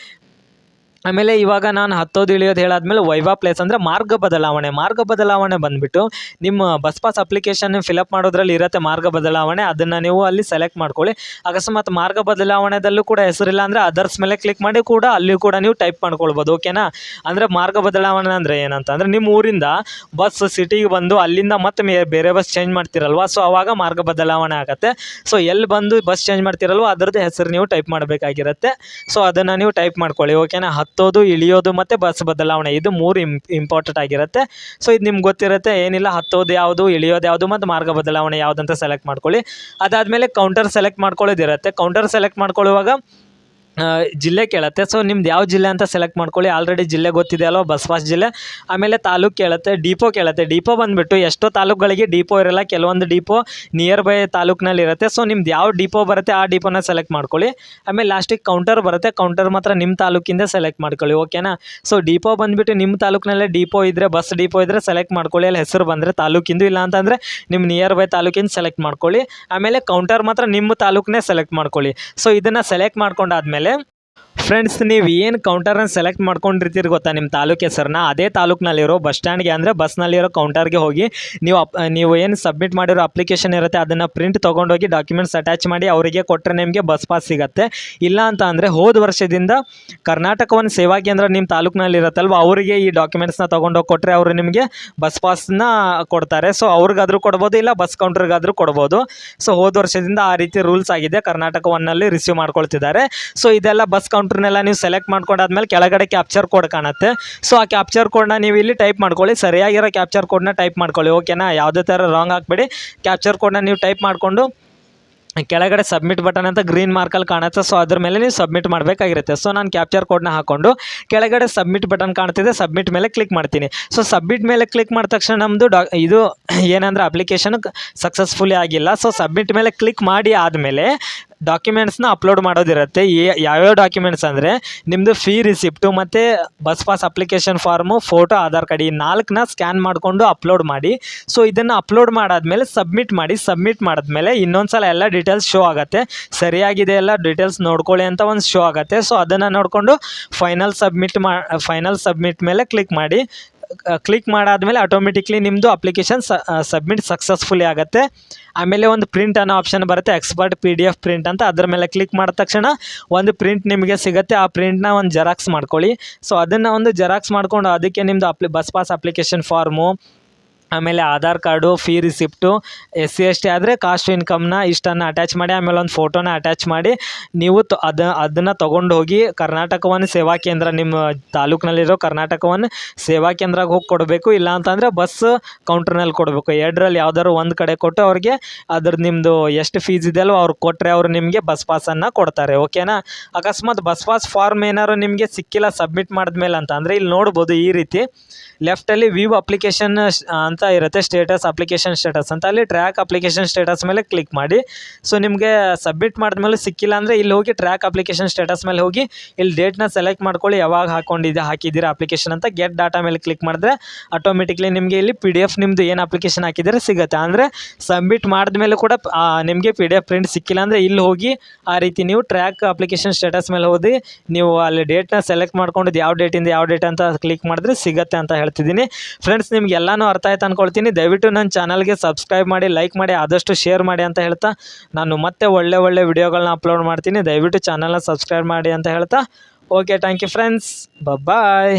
ಆಮೇಲೆ ಇವಾಗ ನಾನು ಹತ್ತೋದು ಇಳಿಯೋದು ಹೇಳಾದ್ಮೇಲೆ ವೈವಾ ಪ್ಲೇಸ್ ಅಂದರೆ ಮಾರ್ಗ ಬದಲಾವಣೆ ಮಾರ್ಗ ಬದಲಾವಣೆ ಬಂದುಬಿಟ್ಟು ನಿಮ್ಮ ಬಸ್ ಪಾಸ್ ಅಪ್ಲಿಕೇಶನ್ ಫಿಲಪ್ ಮಾಡೋದ್ರಲ್ಲಿ ಇರುತ್ತೆ ಮಾರ್ಗ ಬದಲಾವಣೆ, ಅದನ್ನು ನೀವು ಅಲ್ಲಿ ಸೆಲೆಕ್ಟ್ ಮಾಡ್ಕೊಳ್ಳಿ. ಅಕಸ್ಮಾತ್ ಮಾರ್ಗ ಬದಲಾವಣೆದಲ್ಲೂ ಕೂಡ ಹೆಸರಿಲ್ಲ ಅಂದರೆ ಅದರ್ಸ್ ಮೇಲೆ ಕ್ಲಿಕ್ ಮಾಡಿ ಕೂಡ ಅಲ್ಲಿ ಕೂಡ ನೀವು ಟೈಪ್ ಮಾಡ್ಕೊಳ್ಬೋದು ಓಕೆನಾ ಅಂದರೆ ಮಾರ್ಗ ಬದಲಾವಣೆ ಅಂದರೆ ಏನಂತ ಅಂದರೆ ನಿಮ್ಮ ಊರಿಂದ ಬಸ್ ಸಿಟಿಗೆ ಬಂದು ಅಲ್ಲಿಂದ ಮತ್ತೆ ಬೇರೆ ಬಸ್ ಚೇಂಜ್ ಮಾಡ್ತಿರಲ್ವ? ಸೊ ಆವಾಗ ಮಾರ್ಗ ಬದಲಾವಣೆ ಆಗುತ್ತೆ. ಸೊ ಎಲ್ಲಿ ಬಂದು ಬಸ್ ಚೇಂಜ್ ಮಾಡ್ತಿರಲ್ವ ಅದರದ್ದು ಹೆಸರು ನೀವು ಟೈಪ್ ಮಾಡಬೇಕಾಗಿರುತ್ತೆ. ಸೊ ಅದನ್ನು ನೀವು ಟೈಪ್ ಮಾಡ್ಕೊಳ್ಳಿ ಓಕೆನಾ ಹತ್ತೋದು ಇಳಿಯೋದು ಮತ್ತು ಬಸ್ ಬದಲಾವಣೆ, ಇದು ಮೂರು ಇಂ ಇಂಪಾರ್ಟೆಂಟ್ ಆಗಿರುತ್ತೆ. ಸೊ ಇದು ನಿಮ್ಗೆ ಗೊತ್ತಿರುತ್ತೆ, ಏನಿಲ್ಲ, ಹತ್ತೋದು ಯಾವುದು, ಇಳಿಯೋದು ಯಾವುದು ಮತ್ತು ಮಾರ್ಗ ಬದಲಾವಣೆ ಯಾವುದಂತ ಸೆಲೆಕ್ಟ್ ಮಾಡ್ಕೊಳ್ಳಿ. ಅದಾದಮೇಲೆ ಕೌಂಟರ್ ಸೆಲೆಕ್ಟ್ ಮಾಡ್ಕೊಳ್ಳೋದಿರುತ್ತೆ. ಕೌಂಟರ್ ಸೆಲೆಕ್ಟ್ ಮಾಡ್ಕೊಳ್ಳುವಾಗ ಜಿಲ್ಲೆ ಕೇಳುತ್ತೆ. ಸೊ ನಿಮ್ದು ಯಾವ ಜಿಲ್ಲೆ ಅಂತ ಸೆಲೆಕ್ಟ್ ಮಾಡ್ಕೊಳ್ಳಿ. ಆಲ್ರೆಡಿ ಜಿಲ್ಲೆ ಗೊತ್ತಿದೆ ಅಲ್ವ? ಬಸವಾಸ್ ಜಿಲ್ಲೆ. ಆಮೇಲೆ ತಾಲೂಕು ಕೇಳುತ್ತೆ, ಡಿಪೋ ಕೇಳುತ್ತೆ. ಡಿಪೋ ಬಂದುಬಿಟ್ಟು ಎಷ್ಟೋ ತಾಲೂಕುಗಳಿಗೆ ಡಿಪೋ ಇರಲ್ಲ. ಕೆಲವೊಂದು ಡಿಪೋ ನಿಯರ್ ಬೈ ತಾಲೂಕಿನಲ್ಲಿ ಇರುತ್ತೆ. ಸೊ ನಿಮ್ದು ಯಾವ ಡಿಪೋ ಬರುತ್ತೆ ಆ ಡಿಪೋನ ಸೆಲೆಕ್ಟ್ ಮಾಡ್ಕೊಳ್ಳಿ. ಆಮೇಲೆ ಲಾಸ್ಟಿಗೆ ಕೌಂಟರ್ ಬರುತ್ತೆ. ಕೌಂಟರ್ ಮಾತ್ರ ನಿಮ್ಮ ತಾಲೂಕಿಂದ ಸೆಲೆಕ್ಟ್ ಮಾಡ್ಕೊಳ್ಳಿ. ಓಕೆನಾ ಸೊ ಡಿಪೋ ಬಂದುಬಿಟ್ಟು ನಿಮ್ಮ ತಾಲೂಕಿನಲ್ಲೇ ಡಿಪೋ ಇದ್ದರೆ ಬಸ್ ಡಿಪೋ ಇದ್ದರೆ ಸೆಲೆಕ್ಟ್ ಮಾಡ್ಕೊಳ್ಳಿ. ಅಲ್ಲಿ ಹೆಸರು ಬಂದರೆ ತಾಲೂಕಿಂದು ಇಲ್ಲ ಅಂತಂದರೆ ನಿಮ್ಮ ನಿಯರ್ ಬೈ ತಾಲೂಕಿಂದ ಸೆಲೆಕ್ಟ್ ಮಾಡ್ಕೊಳ್ಳಿ. ಆಮೇಲೆ ಕೌಂಟರ್ ಮಾತ್ರ ನಿಮ್ಮ ತಾಲೂಕನ್ನೇ ಸೆಲೆಕ್ಟ್ ಮಾಡ್ಕೊಳ್ಳಿ. ಸೊ ಇದನ್ನು ಸೆಲೆಕ್ಟ್ ಮಾಡ್ಕೊಂಡಾದ್ಮೇಲೆ далее. ಫ್ರೆಂಡ್ಸ್ ನೀವು ಏನು ಕೌಂಟರನ್ನು ಸೆಲೆಕ್ಟ್ ಮಾಡ್ಕೊಂಡಿರ್ತೀರಿ ಗೊತ್ತಾ ನಿಮ್ಮ ತಾಲೂಕು ಹೆಸರನ್ನ ಅದೇ ತಾಲೂಕಿನಲ್ಲಿರೋ ಬಸ್ ಸ್ಟ್ಯಾಂಡ್ಗೆ ಅಂದರೆ ಬಸ್ನಲ್ಲಿರೋ ಕೌಂಟರ್ಗೆ ಹೋಗಿ ನೀವು ಅಪ್ ನೀವು ಏನು ಸಬ್ಮಿಟ್ ಮಾಡಿರೋ ಅಪ್ಲಿಕೇಶನ್ ಇರುತ್ತೆ ಅದನ್ನು ಪ್ರಿಂಟ್ ತೊಗೊಂಡೋಗಿ ಡಾಕ್ಯುಮೆಂಟ್ಸ್ ಅಟ್ಯಾಚ್ ಮಾಡಿ ಅವರಿಗೆ ಕೊಟ್ಟರೆ ನಿಮಗೆ ಬಸ್ ಪಾಸ್ ಸಿಗುತ್ತೆ. ಇಲ್ಲ ಅಂತ ಅಂದರೆ ಹೋದ ವರ್ಷದಿಂದ ಕರ್ನಾಟಕವನ್ನು ಸೇವಾ ಕೇಂದ್ರ ನಿಮ್ಮ ತಾಲೂಕಿನಲ್ಲಿರುತ್ತಲ್ವ ಅವರಿಗೆ ಈ ಡಾಕ್ಯುಮೆಂಟ್ಸ್ನ ತೊಗೊಂಡೋಗಿ ಕೊಟ್ಟರೆ ಅವರು ನಿಮಗೆ ಬಸ್ ಪಾಸ್ನ ಕೊಡ್ತಾರೆ. ಸೊ ಅವ್ರಿಗಾದರೂ ಕೊಡ್ಬೋದು, ಇಲ್ಲ ಬಸ್ ಕೌಂಟರ್ಗಾದರೂ ಕೊಡ್ಬೋದು. ಸೊ ಹೋದ ವರ್ಷದಿಂದ ಆ ರೀತಿ ರೂಲ್ಸ್ ಆಗಿದೆ ಕರ್ನಾಟಕ ಒನ್ನಲ್ಲಿ ರಿಸೀವ್ ಮಾಡ್ಕೊಳ್ತಿದ್ದಾರೆ. ಸೊ ಇದೆಲ್ಲ ಬಸ್ ಕೌಂಟ್ರನ್ನೆಲ್ಲ ನೀವು ಸೆಲೆಕ್ಟ್ ಮಾಡ್ಕೊಂಡಾದ್ಮೇಲೆ ಕೆಳಗಡೆ ಕ್ಯಾಪ್ಚರ್ ಕೋಡ್ ಕಾಣುತ್ತೆ. ಸೊ ಆ ಕ್ಯಾಪ್ಚರ್ ಕೋಡ್ನ ನೀವು ಇಲ್ಲಿ ಟೈಪ್ ಮಾಡ್ಕೊಳ್ಳಿ. ಸರಿಯಾಗಿರೋ ಕ್ಯಾಪ್ಚರ್ ಕೋಡ್ನ ಟೈಪ್ ಮಾಡ್ಕೊಳ್ಳಿ. ಓಕೆನಾ ಯಾವುದೇ ಥರ ರಾಂಗ್ ಹಾಕ್ಬೇಡಿ ಕ್ಯಾಪ್ಚರ್ ಕೋಡ್ನ ನೀವು ಟೈಪ್ ಮಾಡಿಕೊಂಡು ಕೆಳಗಡೆ ಸಬ್ಮಿಟ್ ಬಟನ್ ಅಂತ ಗ್ರೀನ್ ಮಾರ್ಕಲ್ಲಿ ಕಾಣುತ್ತೆ. ಸೊ ಅದ್ರ ಮೇಲೆ ನೀವು ಸಬ್ಮಿಟ್ ಮಾಡಬೇಕಾಗಿರುತ್ತೆ. ಸೊ ನಾನು ಕ್ಯಾಪ್ಚರ್ ಕೋಡ್ನ ಹಾಕ್ಕೊಂಡು ಕೆಳಗಡೆ ಸಬ್ಮಿಟ್ ಬಟನ್ ಕಾಣ್ತಿದೆ. ಸಬ್ಮಿಟ್ ಮೇಲೆ ಕ್ಲಿಕ್ ಮಾಡ್ತೀನಿ. ಸೊ ಸಬ್ಮಿಟ್ ಮೇಲೆ ಕ್ಲಿಕ್ ಮಾಡಿದ ತಕ್ಷಣ ನಮ್ಮದು ಡಾ ಇದು ಏನಂದ್ರೆ ಅಪ್ಲಿಕೇಶನ್ ಸಕ್ಸಸ್ಫುಲಿ ಆಗಿಲ್ಲ. ಸೊ ಸಬ್ಮಿಟ್ ಮೇಲೆ ಕ್ಲಿಕ್ ಮಾಡಿ ಆದಮೇಲೆ ಡಾಕ್ಯುಮೆಂಟ್ಸ್ನ ಅಪ್ಲೋಡ್ ಮಾಡೋದಿರುತ್ತೆ. ಏ- ಯಾವ್ಯಾವ ಡಾಕ್ಯುಮೆಂಟ್ಸ್ ಅಂದರೆ ನಿಮ್ಮದು ಫೀ ರಿಸಿಪ್ಟು ಮತ್ತು bus pass application form photo Aadhaar card ಈ ನಾಲ್ಕನ್ನ ಸ್ಕ್ಯಾನ್ ಮಾಡಿಕೊಂಡು ಅಪ್ಲೋಡ್ ಮಾಡಿ. ಸೊ ಇದನ್ನು ಅಪ್ಲೋಡ್ ಮಾಡಾದಮೇಲೆ ಸಬ್ಮಿಟ್ ಮಾಡಿ ಸಬ್ಮಿಟ್ ಮಾಡಿದ್ಮೇಲೆ ಇನ್ನೊಂದು ಸಲ ಎಲ್ಲ ಡೀಟೇಲ್ಸ್ ಶೋ ಆಗುತ್ತೆ. ಸರಿಯಾಗಿದೆ ಎಲ್ಲ ಡೀಟೇಲ್ಸ್ ನೋಡ್ಕೊಳ್ಳಿ ಅಂತ ಒಂದು ಶೋ ಆಗುತ್ತೆ. ಸೊ ಅದನ್ನು ನೋಡಿಕೊಂಡು ಫೈನಲ್ ಸಬ್ಮಿಟ್ ಮಾ ಫೈನಲ್ ಸಬ್ಮಿಟ್ ಮೇಲೆ ಕ್ಲಿಕ್ ಮಾಡಿ. ಕ್ಲಿಕ್ ಮಾಡಾದಮೇಲೆ ಆಟೋಮೆಟಿಕ್ಲಿ ನಿಮ್ಮದು ಅಪ್ಲಿಕೇಶನ್ ಸಬ್ಮಿಟ್ ಸಕ್ಸಸ್ಫುಲಿ ಆಗುತ್ತೆ. ಆಮೇಲೆ ಒಂದು ಪ್ರಿಂಟ್ ಅನ್ನೋ ಆಪ್ಷನ್ ಬರುತ್ತೆ expert P D F print ಅಂತ. ಅದ್ರ ಮೇಲೆ ಕ್ಲಿಕ್ ಮಾಡಿದ ತಕ್ಷಣ ಒಂದು ಪ್ರಿಂಟ್ ನಿಮಗೆ ಸಿಗುತ್ತೆ. ಆ ಪ್ರಿಂಟ್ನ ಒಂದು ಜೆರಾಕ್ಸ್ ಮಾಡ್ಕೊಳ್ಳಿ. ಸೊ ಅದನ್ನು ಒಂದು ಜೆರಾಕ್ಸ್ ಮಾಡಿಕೊಂಡು ಅದಕ್ಕೆ ನಿಮ್ಮದು ಅಪ್ಲಿ ಬಸ್ ಪಾಸ್ ಅಪ್ಲಿಕೇಶನ್ ಫಾರ್ಮು ಆಮೇಲೆ Aadhaar card fee receipt S C S T ಆದರೆ ಕಾಸ್ಟ್ ಇನ್ಕಮ್ನ ಇಷ್ಟನ್ನು ಅಟ್ಯಾಚ್ ಮಾಡಿ, ಆಮೇಲೆ ಒಂದು ಫೋಟೋನ ಅಟ್ಯಾಚ್ ಮಾಡಿ, ನೀವು ತ ಅದ, ಅದನ್ನು ತೊಗೊಂಡು ಹೋಗಿ ಕರ್ನಾಟಕವನ್ನು ಸೇವಾ ಕೇಂದ್ರ, ನಿಮ್ಮ ತಾಲೂಕಿನಲ್ಲಿರೋ ಕರ್ನಾಟಕವನ್ನು ಸೇವಾ ಕೇಂದ್ರಕ್ಕೆ ಹೋಗಿ ಕೊಡಬೇಕು. ಇಲ್ಲ ಅಂತಂದರೆ ಬಸ್ ಕೌಂಟ್ರ್ನಲ್ಲಿ ಕೊಡಬೇಕು. ಎರಡರಲ್ಲಿ ಯಾವ್ದಾದ್ರು ಒಂದು ಕಡೆ ಕೊಟ್ಟು ಅವ್ರಿಗೆ ಅದ್ರ ನಿಮ್ಮದು ಎಷ್ಟು ಫೀಸ್ ಇದೆಯಲ್ವ ಅವ್ರು ಕೊಟ್ಟರೆ ಅವರು ನಿಮಗೆ ಬಸ್ ಪಾಸನ್ನು ಕೊಡ್ತಾರೆ. ಓಕೆನಾ ಅಕಸ್ಮಾತ್ ಬಸ್ ಪಾಸ್ ಫಾರ್ಮ್ ಏನಾದ್ರು ನಿಮಗೆ ಸಿಕ್ಕಿಲ್ಲ ಸಬ್ಮಿಟ್ ಮಾಡಿದ್ಮೇಲೆ ಅಂತ, ಅಂದರೆ ಇಲ್ಲಿ ನೋಡ್ಬೋದು ಈ ರೀತಿ. ಲೆಫ್ಟಲ್ಲಿ ವಿವ್ ಅಪ್ಲಿಕೇಶನ್ ಅಂತ ಇರುತ್ತೆ ಸ್ಟೇಟಸ್ ಅಪ್ಲಿಕೇಶನ್ ಸ್ಟೇಟಸ್ ಅಂತ. ಅಲ್ಲಿ ಟ್ರ್ಯಾಕ್ ಅಪ್ಲಿಕೇಶನ್ ಸ್ಟೇಟಸ್ ಮೇಲೆ ಕ್ಲಿಕ್ ಮಾಡಿ. ಸೊ ನಿಮಗೆ ಸಬ್ಮಿಟ್ ಮಾಡಿದ್ಮೇಲೆ ಸಿಕ್ಕಿಲ್ಲ ಅಂದರೆ ಇಲ್ಲಿ ಹೋಗಿ ಟ್ರ್ಯಾಕ್ ಅಪ್ಲಿಕೇಶನ್ ಸ್ಟೇಟಸ್ ಮೇಲೆ ಹೋಗಿ ಇಲ್ಲಿ ಡೇಟ್ನ ಸೆಲೆಕ್ಟ್ ಮಾಡ್ಕೊಳ್ಳಿ. ಯಾವಾಗ ಹಾಕೊಂಡಿದ್ದೆ, ಹಾಕಿದ್ದೀರಾ ಅಪ್ಲಿಕೇಶನ್ ಅಂತ ಗೆಟ್ ಡಾಟಾ ಮೇಲೆ ಕ್ಲಿಕ್ ಮಾಡಿದ್ರೆ ಆಟೋಮೆಟಿಕ್ಲಿ ನಿಮಗೆ ಇಲ್ಲಿ ಪಿ ಡಿ ಎಫ್ ನಿಮ್ಮದು ಏನು ಅಪ್ಲಿಕೇಶನ್ ಹಾಕಿದರೆ ಸಿಗುತ್ತೆ. ಅಂದರೆ ಸಬ್ಮಿಟ್ ಮಾಡಿದ್ಮೇಲೆ ಕೂಡ ನಿಮಗೆ ಪಿ ಡಿ ಎಫ್ ಪ್ರಿಂಟ್ ಸಿಕ್ಕಿಲ್ಲ ಅಂದರೆ ಇಲ್ಲಿ ಹೋಗಿ ಆ ರೀತಿ ನೀವು ಟ್ರ್ಯಾಕ್ ಅಪ್ಲಿಕೇಶನ್ ಸ್ಟೇಟಸ್ ಮೇಲೆ ಹೋದಿ ನೀವು ಅಲ್ಲಿ ಡೇಟ್ನ ಸೆಲೆಕ್ಟ್ ಮಾಡ್ಕೊಂಡಿದ್ದು ಯಾವ ಡೇಟಿಂದ ಯಾವ ಡೇಟ್ ಅಂತ ಕ್ಲಿಕ್ ಮಾಡಿದ್ರೆ ಸಿಗುತ್ತೆ ಅಂತ ಹೇಳ್ತಿದ್ದೀನಿ. ಫ್ರೆಂಡ್ಸ್ ನಿಮ್ಗೆ ಎಲ್ಲನೂ ಅರ್ಥ ಆಯ್ತು? ಅಂದ್ಕೊಳ್ತೀನಿ ದಯವಿಟ್ಟು ನನ್ನ ಚಾನಲ್ಗೆ ಸಬ್ಸ್ಕ್ರೈಬ್ ಮಾಡಿ, ಲೈಕ್ ಮಾಡಿ, ಆದಷ್ಟು ಶೇರ್ ಮಾಡಿ ಅಂತ ಹೇಳ್ತಾ ನಾನು ಮತ್ತೆ ಒಳ್ಳೆ ಒಳ್ಳೆ ವಿಡಿಯೋಗಳನ್ನ ಅಪ್ಲೋಡ್ ಮಾಡ್ತೀನಿ. ದಯವಿಟ್ಟು ಚಾನಲ್ನ ಸಬ್ಸ್ಕ್ರೈಬ್ ಮಾಡಿ ಅಂತ ಹೇಳ್ತಾ. Okay thank you friends bye